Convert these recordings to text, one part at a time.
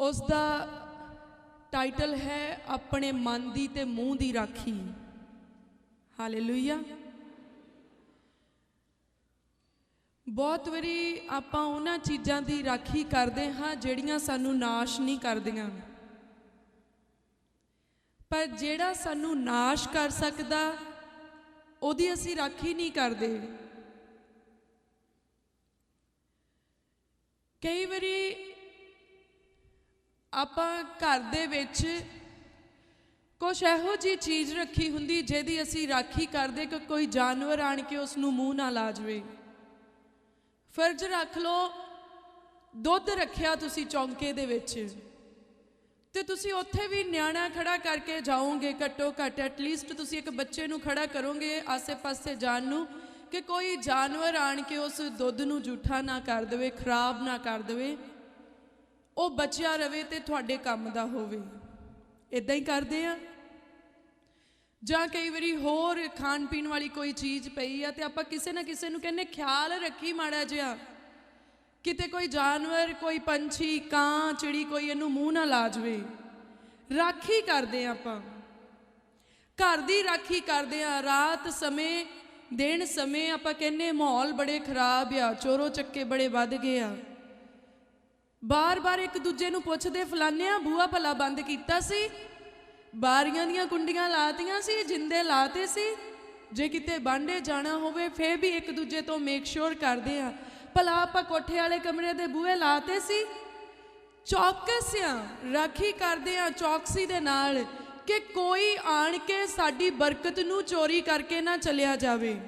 ਉਸ ਦਾ ਟਾਈਟਲ ਹੈ ਆਪਣੇ ਮਨ ਦੀ ਤੇ ਮੂੰਹ ਦੀ ਰਾਖੀ। ਹਾਲੇਲੂਇਆ ਬਹੁਤ ਵਾਰੀ ਆਪਾਂ ਉਹਨਾਂ ਚੀਜ਼ਾਂ ਦੀ ਰਾਖੀ ਕਰਦੇ ਹਾਂ ਜਿਹੜੀਆਂ ਸਾਨੂੰ ਨਾਸ਼ ਨਹੀਂ ਕਰਦੀਆਂ। ਪਰ ਜਿਹੜਾ ਸਾਨੂੰ ਨਾਸ਼ ਕਰ ਸਕਦਾ, ਉਹਦੀ ਅਸੀਂ ਰਾਖੀ ਨਹੀਂ ਕਰਦੇ। ਕਈ ਵਾਰੀ ਆਪਾਂ ਘਰ ਦੇ ਵਿੱਚ ਕੁਛ ਇਹੋ ਜੀ ਚੀਜ਼ ਰੱਖੀ ਹੁੰਦੀ ਜਿਹਦੀ ਅਸੀਂ ਰਾਖੀ ਕਰਦੇ ਕਿ ਕੋਈ ਜਾਨਵਰ ਆਣ ਕੇ ਉਸ ਨੂੰ ਮੂੰਹ ਨਾ ਲਾ ਜਵੇ। ਫਰਜ਼ ਰੱਖ ਲਓ, ਦੁੱਧ ਰੱਖਿਆ ਤੁਸੀਂ ਚੌਂਕੇ ਦੇ ਵਿੱਚ। ਤੇ ਤੁਸੀਂ ਉੱਥੇ ਵੀ ਨਿਆਣਾ ਖੜਾ ਕਰਕੇ ਜਾਓਗੇ, ਘੱਟੋ ਘੱਟ ਐਟਲੀਸਟ ਤੁਸੀਂ ਇੱਕ ਬੱਚੇ ਨੂੰ ਖੜਾ ਕਰੋਗੇ ਆਸੇ-ਪਾਸੇ ਜਾਣ ਨੂੰ ਕਿ ਕੋਈ ਜਾਨਵਰ ਆਣ ਕੇ ਉਸ ਦੁੱਧ ਨੂੰ ਝੂਠਾ ਨਾ ਕਰ ਦੇਵੇ, ਖਰਾਬ ਨਾ ਕਰ ਦੇਵੇ। ਉਹ ਬਚਿਆ ਰਵੇ ਤੇ ਤੁਹਾਡੇ ਕੰਮ ਦਾ ਹੋਵੇ। ਇਦਾਂ ਹੀ ਕਰਦੇ ਆ। ਜਾਂ ਕਈ ਵਾਰੀ ਹੋਰ ਖਾਣ ਪੀਣ ਵਾਲੀ ਕੋਈ ਚੀਜ਼ ਪਈ ਆ ਤੇ ਆਪਾਂ ਕਿਸੇ ਨਾ ਕਿਸੇ ਨੂੰ ਕਹਿੰਨੇ ਖਿਆਲ ਰੱਖੀ ਮਾੜਾ ਜਿਹਾ। ਕਿਤੇ ਕੋਈ ਜਾਨਵਰ, ਕੋਈ ਪੰਛੀ, ਕਾਂ, ਚਿੜੀ ਕੋਈ ਇਹਨੂੰ ਮੂੰਹ ਨਾ ਲਾ ਜਵੇ। ਰਾਖੀ ਕਰਦੇ ਆ ਆਪਾਂ। ਘਰ ਦੀ ਰਾਖੀ ਕਰਦੇ ਆ। ਰਾਤ ਸਮੇਂ, ਦਿਨ ਸਮੇਂ ਆਪਾਂ ਕਹਿੰਨੇ ਮਾਹੌਲ ਬੜੇ ਖਰਾਬ ਆ, ਚੋਰੋ ਚੱਕੇ ਬੜੇ ਵੱਧ ਗਏ ਆ। ਬਾਰ-ਬਾਰ ਇੱਕ ਦੂਜੇ ਨੂੰ ਪੁੱਛਦੇ, ਫਲਾਨਿਆਂ ਬੂਆ ਭਲਾ ਬੰਦ ਕੀਤਾ ਸੀ? ਬਾਰੀਆਂ ਦੀਆਂ ਕੁੰਡੀਆਂ ਲਾਤੀਆਂ ਸੀ, ਜਿੰਦੇ ਲਾਤੇ ਸੀ? ਜੇ ਕਿਤੇ ਬਾਂਡੇ ਜਾਣਾ ਹੋਵੇ, ਫੇਰ ਵੀ ਇੱਕ ਦੂਜੇ ਤੋਂ ਮੇਕ ਸ਼ੋਰ ਕਰਦੇ ਆ। ਭਲਾ ਆਪਾਂ ਕੋਠੇ ਵਾਲੇ ਕਮਰੇ ਦੇ ਬੂਹੇ ਲਾਤੇ ਸੀ? ਚੌਕਸ ਆ, ਰਾਖੀ ਕਰਦੇ ਆ ਚੌਕਸੀ ਦੇ ਨਾਲ ਕਿ ਕੋਈ ਆਣ ਕੇ ਸਾਡੀ ਬਰਕਤ ਨੂੰ ਚੋਰੀ ਕਰਕੇ ਨਾ ਚਲਿਆ ਜਾਵੇ।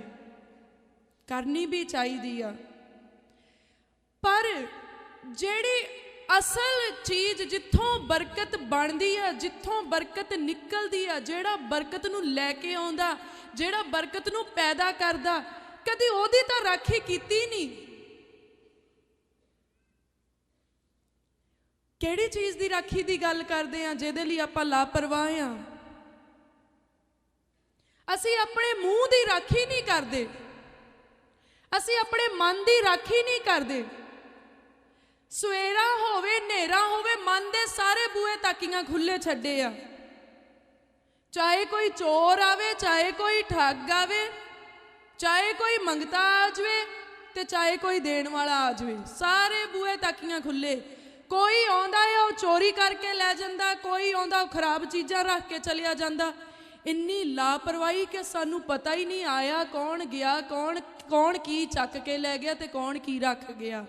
ਕਰਨੀ ਵੀ ਚਾਹੀਦੀ ਆ। ਪਰ ਜਿਹੜੀ ਅਸਲ ਚੀਜ਼ ਜਿੱਥੋਂ ਬਰਕਤ ਬਣਦੀ ਆ, ਜਿੱਥੋਂ ਬਰਕਤ ਨਿਕਲਦੀ ਆ, ਜਿਹੜਾ ਬਰਕਤ ਨੂੰ ਲੈ ਕੇ ਆਉਂਦਾ, ਜਿਹੜਾ ਬਰਕਤ ਨੂੰ ਪੈਦਾ ਕਰਦਾ, ਕਦੀ ਉਹਦੀ ਤਾਂ ਰਾਖੀ ਕੀਤੀ ਨਹੀਂ। ਕਿਹੜੀ ਚੀਜ਼ ਦੀ ਰਾਖੀ ਦੀ ਗੱਲ ਕਰਦੇ ਆ, ਜਿਹਦੇ ਲਈ ਆਪਾਂ ਲਾਪਰਵਾਹ ਆ? ਅਸੀਂ ਆਪਣੇ ਮੂੰਹ ਦੀ ਰਾਖੀ ਨਹੀਂ ਕਰਦੇ। ਅਸੀਂ ਆਪਣੇ ਮਨ ਦੀ ਰਾਖੀ ਨਹੀਂ ਕਰਦੇ। ਸਵੇਰਾ ਹੋਵੇ, ਹਨੇਰਾ ਹੋਵੇ, ਮਨ ਦੇ ਸਾਰੇ ਬੂਹੇ ਤਾਕੀਆਂ ਖੁੱਲੇ ਛੱਡੇ ਆ। ਚਾਹੇ ਕੋਈ ਚੋਰ ਆਵੇ, ਚਾਹੇ ਕੋਈ ਠੱਗ ਆਵੇ, ਚਾਹੇ ਕੋਈ ਮੰਗਤਾ ਆ ਜਾਵੇ ਤੇ ਚਾਹੇ ਕੋਈ ਦੇਣ ਵਾਲਾ ਆ ਜਾਵੇ, ਸਾਰੇ ਬੂਹੇ ਤਾਕੀਆਂ ਖੁੱਲੇ ਕੋਈ ਆਉਂਦਾ ਹੈ ਉਹ ਚੋਰੀ ਕਰਕੇ ਲੈ ਜਾਂਦਾ, ਕੋਈ ਆਉਂਦਾ, ਉਹ ਖਰਾਬ ਚੀਜ਼ਾਂ ਰੱਖ ਕੇ ਚਲਿਆ ਜਾਂਦਾ। ਇੰਨੀ ਲਾਪਰਵਾਹੀ ਕਿ ਸਾਨੂੰ ਪਤਾ ਹੀ ਨਹੀਂ ਆਇਆ ਕੌਣ ਗਿਆ, ਕੌਣ ਕੌਣ ਕੀ ਚੱਕ ਕੇ ਲੈ ਗਿਆ ਤੇ ਕੌਣ ਕੀ ਰੱਖ ਗਿਆ।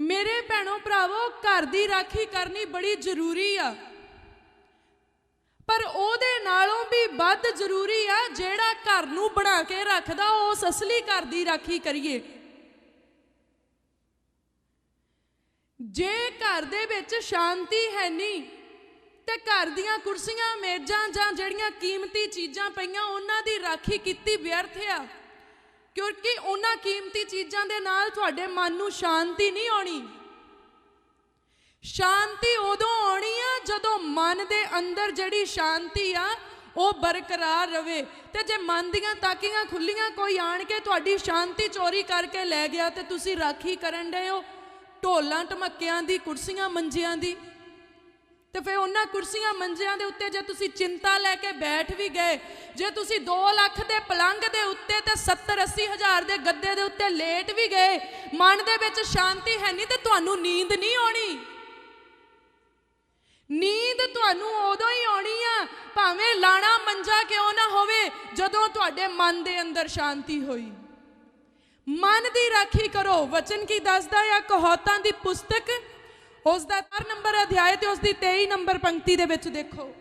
ਮੇਰੇ ਭੈਣੋ ਭਰਾਵੋ, ਘਰ ਦੀ ਰਾਖੀ ਕਰਨੀ ਬੜੀ ਜ਼ਰੂਰੀ ਆ। ਪਰ ਉਹਦੇ ਨਾਲੋਂ ਵੀ ਵੱਧ ਜ਼ਰੂਰੀ ਆ ਜਿਹੜਾ ਘਰ ਨੂੰ ਬਣਾ ਕੇ ਰੱਖਦਾ, ਉਸ ਅਸਲੀ ਘਰ ਦੀ ਰਾਖੀ ਕਰੀਏ। ਜੇ ਘਰ ਦੇ ਵਿੱਚ ਸ਼ਾਂਤੀ ਹੈ ਨਹੀਂ, ਤੇ ਘਰ ਦੀਆਂ ਕੁਰਸੀਆਂ, ਮੇਜ਼ਾਂ ਜਾਂ ਜਿਹੜੀਆਂ ਕੀਮਤੀ ਚੀਜ਼ਾਂ ਪਈਆਂ, ਉਹਨਾਂ ਦੀ ਰਾਖੀ ਕੀਤੀ ਵਿਅਰਥ ਆ। ਕਿਉਂਕਿ ਉਹਨਾਂ ਕੀਮਤੀ ਚੀਜ਼ਾਂ ਦੇ ਨਾਲ ਤੁਹਾਡੇ ਮਨ ਨੂੰ ਸ਼ਾਂਤੀ ਨਹੀਂ ਆਉਣੀ। ਸ਼ਾਂਤੀ ਉਦੋਂ ਆਉਣੀ ਆ ਜਦੋਂ ਮਨ ਦੇ ਅੰਦਰ ਜਿਹੜੀ ਸ਼ਾਂਤੀ ਆ, ਉਹ ਬਰਕਰਾਰ ਰਵੇ। ਤੇ ਜੇ ਮਨ ਦੀਆਂ ਤਾਕੀਆਂ ਖੁੱਲੀਆਂ, ਕੋਈ ਆਣ ਕੇ ਤੁਹਾਡੀ ਸ਼ਾਂਤੀ ਚੋਰੀ ਕਰਕੇ ਲੈ ਗਿਆ ਤੇ ਤੁਸੀਂ ਰਾਖੀ ਕਰਨ ਡਏ ਹੋ। ਢੋਲਾਂ ਢਮੱਕਿਆਂ ਦੀ, ਕੁਰਸੀਆਂ, ਮੰਜਿਆਂ ਦੀ। ਤੇ ਫਿਰ ਉਹਨਾਂ ਕੁਰਸੀਆਂ ਮੰਜਿਆਂ ਦੇ ਉੱਤੇ ਜੇ ਤੁਸੀਂ ਚਿੰਤਾ ਲੈ ਕੇ ਬੈਠ ਵੀ ਗਏ, ਜੇ ਤੁਸੀਂ 2 ਲੱਖ ਦੇ ਪਲੰਗ ਦੇ ਉੱਤੇ ਤੇ 70 80 ਹਜ਼ਾਰ ਦੇ ਗੱਦੇ ਦੇ ਉੱਤੇ ਲੇਟ ਵੀ ਗਏ, ਮਨ ਦੇ ਵਿੱਚ ਸ਼ਾਂਤੀ ਹੈ ਨਹੀਂ ਤੇ ਤੁਹਾਨੂੰ ਨੀਂਦ ਨਹੀਂ ਆਉਣੀ। ਨੀਂਦ ਤੁਹਾਨੂੰ ਉਦੋਂ ਹੀ ਆਉਣੀ ਆ, ਭਾਵੇਂ ਲਾਣਾ ਮੰਜਾ ਕਿਉਂ ਨਾ ਹੋਵੇ, ਜਦੋਂ ਤੁਹਾਡੇ ਮਨ ਦੇ ਅੰਦਰ ਸ਼ਾਂਤੀ ਹੋਈ। ਮਨ ਦੀ ਰਾਖੀ ਕਰੋ, ਵਚਨ ਕੀ ਦੱਸਦਾ ਆ? ਕਹੌਤਾਂ ਦੀ ਪੁਸਤਕ ਉਸ ਦਾ 4 ਨੰਬਰ ਅਧਿਆਇ ਤੇ ਉਸ ਦੀ 23 ਨੰਬਰ ਪੰਕਤੀ ਦੇ ਵਿੱਚ ਦੇਖੋ।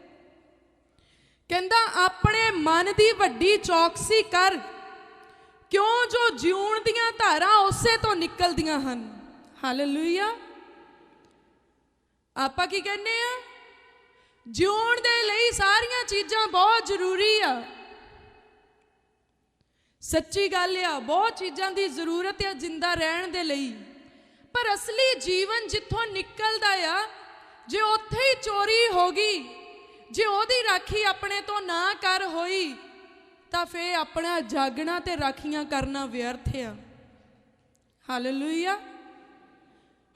ਕਹਿੰਦਾ, ਆਪਣੇ ਮਨ ਦੀ ਵੱਡੀ ਚੌਕਸੀ ਕਰ। ਕਿਉਂ ਜੋ ਜਿਉਣ ਦੀਆਂ ਧਾਰਾਂ ਉਸੇ ਤੋਂ ਨਿਕਲਦੀਆਂ ਹਨ? ਹਾਲੇਲੂਇਆ ਆਪਾਂ ਕੀ ਕਹਿੰਦੇ ਆ? ਜਿਉਣ ਦੇ ਲਈ ਸਾਰੀਆਂ ਚੀਜ਼ਾਂ ਬਹੁਤ ਜ਼ਰੂਰੀ ਆ। ਸੱਚੀ ਗੱਲ ਆ, ਬਹੁਤ ਚੀਜ਼ਾਂ ਦੀ ਜ਼ਰੂਰਤ ਆ ਜਿੰਦਾ ਰਹਿਣ ਦੇ ਲਈ। ਪਰ ਅਸਲੀ ਜੀਵਨ ਜਿੱਥੋਂ ਨਿਕਲਦਾ ਆ, ਜੇ ਉੱਥੇ ਹੀ ਚੋਰੀ ਹੋ ਗਈ, ਜੇ ਉਹਦੀ ਰਾਖੀ ਆਪਣੇ ਤੋਂ ਨਾ ਕਰ ਹੋਈ, ਤਾਂ ਫੇ ਆਪਣਾ ਜਾਗਣਾ ਤੇ ਰਾਖੀਆਂ ਕਰਨਾ ਵਿਅਰਥ ਆ। ਹਾਲੇਲੂਇਆ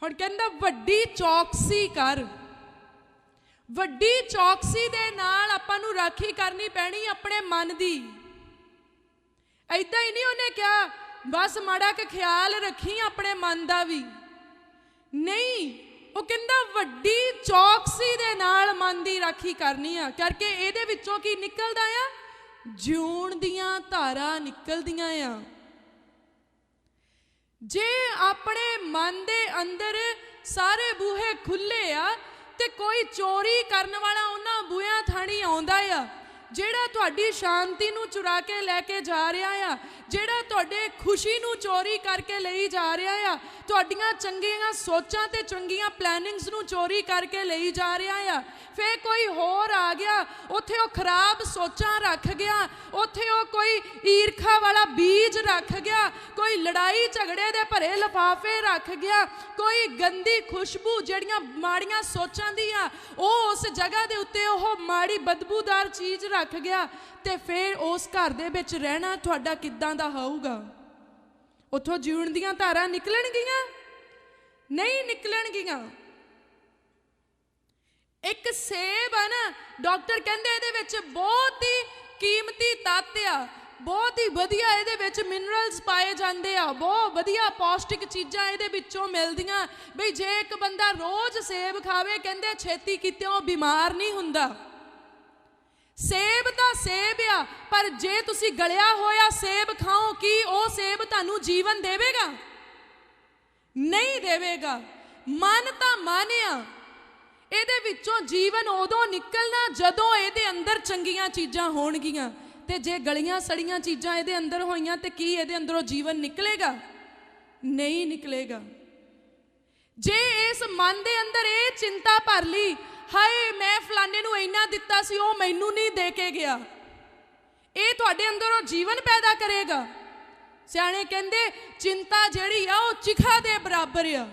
ਹੁਣ ਕਹਿੰਦਾ ਵੱਡੀ ਚੌਕਸੀ ਕਰ। ਵੱਡੀ ਚੌਕਸੀ ਦੇ ਨਾਲ ਆਪਾਂ ਨੂੰ ਰਾਖੀ ਕਰਨੀ ਪੈਣੀ ਆਪਣੇ ਮਨ ਦੀ। ਐਦਾਂ ਹੀ ਨਹੀਂ ਉਹਨੇ ਕਿਹਾ, ਬਸ ਮਾੜਾ ਕਿ ਖਿਆਲ ਰੱਖੀ ਆਪਣੇ ਮਨ ਦਾ ਵੀ। ਨਹੀਂ, ਉਹ ਕਹਿੰਦਾ ਵੱਡੀ ਚੌਕਸੀ ਦੇ ਨਾਲ ਮਨ ਦੀ ਰਾਖੀ ਕਰਨੀ ਆ। ਕਰਕੇ ਇਹਦੇ ਵਿੱਚੋਂ ਕੀ ਨਿਕਲਦਾ ਆ? ਜਿਉਣ ਦੀਆਂ ਧਾਰਾਂ ਨਿਕਲਦੀਆਂ ਆ। ਜੇ ਆਪਣੇ ਮਨ ਦੇ ਅੰਦਰ ਸਾਰੇ ਬੂਹੇ ਖੁੱਲੇ ਆ ਤੇ ਕੋਈ ਚੋਰੀ ਕਰਨ ਵਾਲਾ ਉਹਨਾਂ ਬੂਹਿਆਂ ਥਾਣੀ ਆਉਂਦਾ ਆ, ਜਿਹੜਾ ਤੁਹਾਡੀ ਸ਼ਾਂਤੀ ਨੂੰ ਚੁਰਾ ਕੇ ਲੈ ਕੇ ਜਾ ਰਿਹਾ ਆ, ਜਿਹੜਾ ਤੁਹਾਡੇ ਖੁਸ਼ੀ ਨੂੰ ਚੋਰੀ ਕਰਕੇ ਲਈ ਜਾ ਰਿਹਾ ਆ ਤੁਹਾਡੀਆਂ ਚੰਗੀਆਂ ਸੋਚਾਂ ਤੇ ਚੰਗੀਆਂ ਪਲੈਨਿੰਗਸ ਨੂੰ ਚੋਰੀ ਕਰਕੇ ਲਈ ਜਾ ਰਿਹਾ ਆ। ਫੇਰ ਕੋਈ ਹੋਰ ਆ ਗਿਆ, ਉੱਥੇ ਉਹ ਖਰਾਬ ਸੋਚਾਂ ਰੱਖ ਗਿਆ, ਉੱਥੇ ਉਹ ਕੋਈ ਈਰਖਾ ਵਾਲਾ ਬੀਜ ਰੱਖ ਗਿਆ, ਕੋਈ ਲੜਾਈ ਝਗੜੇ ਦੇ ਭਰੇ ਲਫਾਫੇ ਰੱਖ ਗਿਆ, ਕੋਈ ਗੰਦੀ ਖੁਸ਼ਬੂ ਜਿਹੜੀਆਂ ਮਾੜੀਆਂ ਸੋਚਾਂ ਦੀ ਆ ਉਹ ਉਸ ਜਗ੍ਹਾ ਦੇ ਉੱਤੇ ਉਹ ਮਾੜੀ ਬਦਬੂਦਾਰ ਚੀਜ਼ ਰੱਖ ਗਿਆ ਤੇ ਫਿਰ ਉਸ ਘਰ ਦੇ ਵਿੱਚ ਰਹਿਣਾ ਤੁਹਾਡਾ ਕਿੱਦਾਂ ਦਾ ਹੋਊਗਾ? ਉੱਥੋਂ ਜੀਵਨ ਦੀਆਂ ਧਾਰਾਂ ਨਿਕਲਣਗੀਆਂ? ਨਹੀਂ ਨਿਕਲਣਗੀਆਂ। ਇੱਕ ਸੇਬ ਆ ਨਾ, ਡਾਕਟਰ ਕਹਿੰਦੇ ਇਹਦੇ ਵਿੱਚ ਬਹੁਤ ਹੀ ਕੀਮਤੀ ਤੱਤ ਆ, ਬਹੁਤ ਹੀ ਵਧੀਆ ਇਹਦੇ ਵਿੱਚ ਮਿਨਰਲਸ ਪਾਏ ਜਾਂਦੇ ਆ, ਬਹੁਤ ਵਧੀਆ ਪੌਸ਼ਟਿਕ ਚੀਜ਼ਾਂ ਇਹਦੇ ਵਿੱਚੋਂ ਮਿਲਦੀਆਂ। ਬਈ ਜੇ ਇੱਕ ਬੰਦਾ ਰੋਜ਼ ਸੇਬ ਖਾਵੇ, ਕਹਿੰਦੇ ਛੇਤੀ ਕਿਤੇੋਂ ਬਿਮਾਰ ਨਹੀਂ ਹੁੰਦਾ। ਸੇਬ ਤਾਂ ਸੇਬ ਆ, ਪਰ ਜੇ ਤੁਸੀਂ ਗਲਿਆ ਹੋਇਆ ਸੇਬ ਖਾਓ, ਕੀ ਉਹ ਸੇਬ ਤੁਹਾਨੂੰ ਜੀਵਨ ਦੇਵੇਗਾ? ਨਹੀਂ ਦੇਵੇਗਾ। ਮਨ ਤਾਂ ਮਨ ਆ। ਇਹਦੇ ਵਿੱਚੋਂ ਜੀਵਨ ਉਦੋਂ ਨਿਕਲਣਾ ਜਦੋਂ ਇਹਦੇ ਅੰਦਰ ਚੰਗੀਆਂ ਚੀਜ਼ਾਂ ਹੋਣਗੀਆਂ। ਤੇ ਜੇ ਗਲੀਆਂ ਸੜੀਆਂ ਚੀਜ਼ਾਂ ਇਹਦੇ ਅੰਦਰ ਹੋਈਆਂ, ਤੇ ਕੀ ਇਹਦੇ ਅੰਦਰੋਂ ਜੀਵਨ ਨਿਕਲੇਗਾ? ਨਹੀਂ ਨਿਕਲੇਗਾ। ਜੇ ਇਸ ਮਨ ਦੇ ਅੰਦਰ ਇਹ ਚਿੰਤਾ ਭਰ ਲਈ ਹਾਏ, ਮੈਂ ਫਲਾਣੇ ਨੂੰ ਇੰਨਾ ਦਿੱਤਾ ਸੀ, ਉਹ ਮੈਨੂੰ ਨਹੀਂ ਦੇ ਕੇ ਗਿਆ। ਇਹ ਤੁਹਾਡੇ ਅੰਦਰੋਂ ਜੀਵਨ ਪੈਦਾ ਕਰੇਗਾ। ਸਿਆਣੇ ਕਹਿੰਦੇ, ਚਿੰਤਾ ਜਿਹੜੀ ਆ, ਉਹ ਚਿਖਾ ਦੇ ਬਰਾਬਰ ਆ।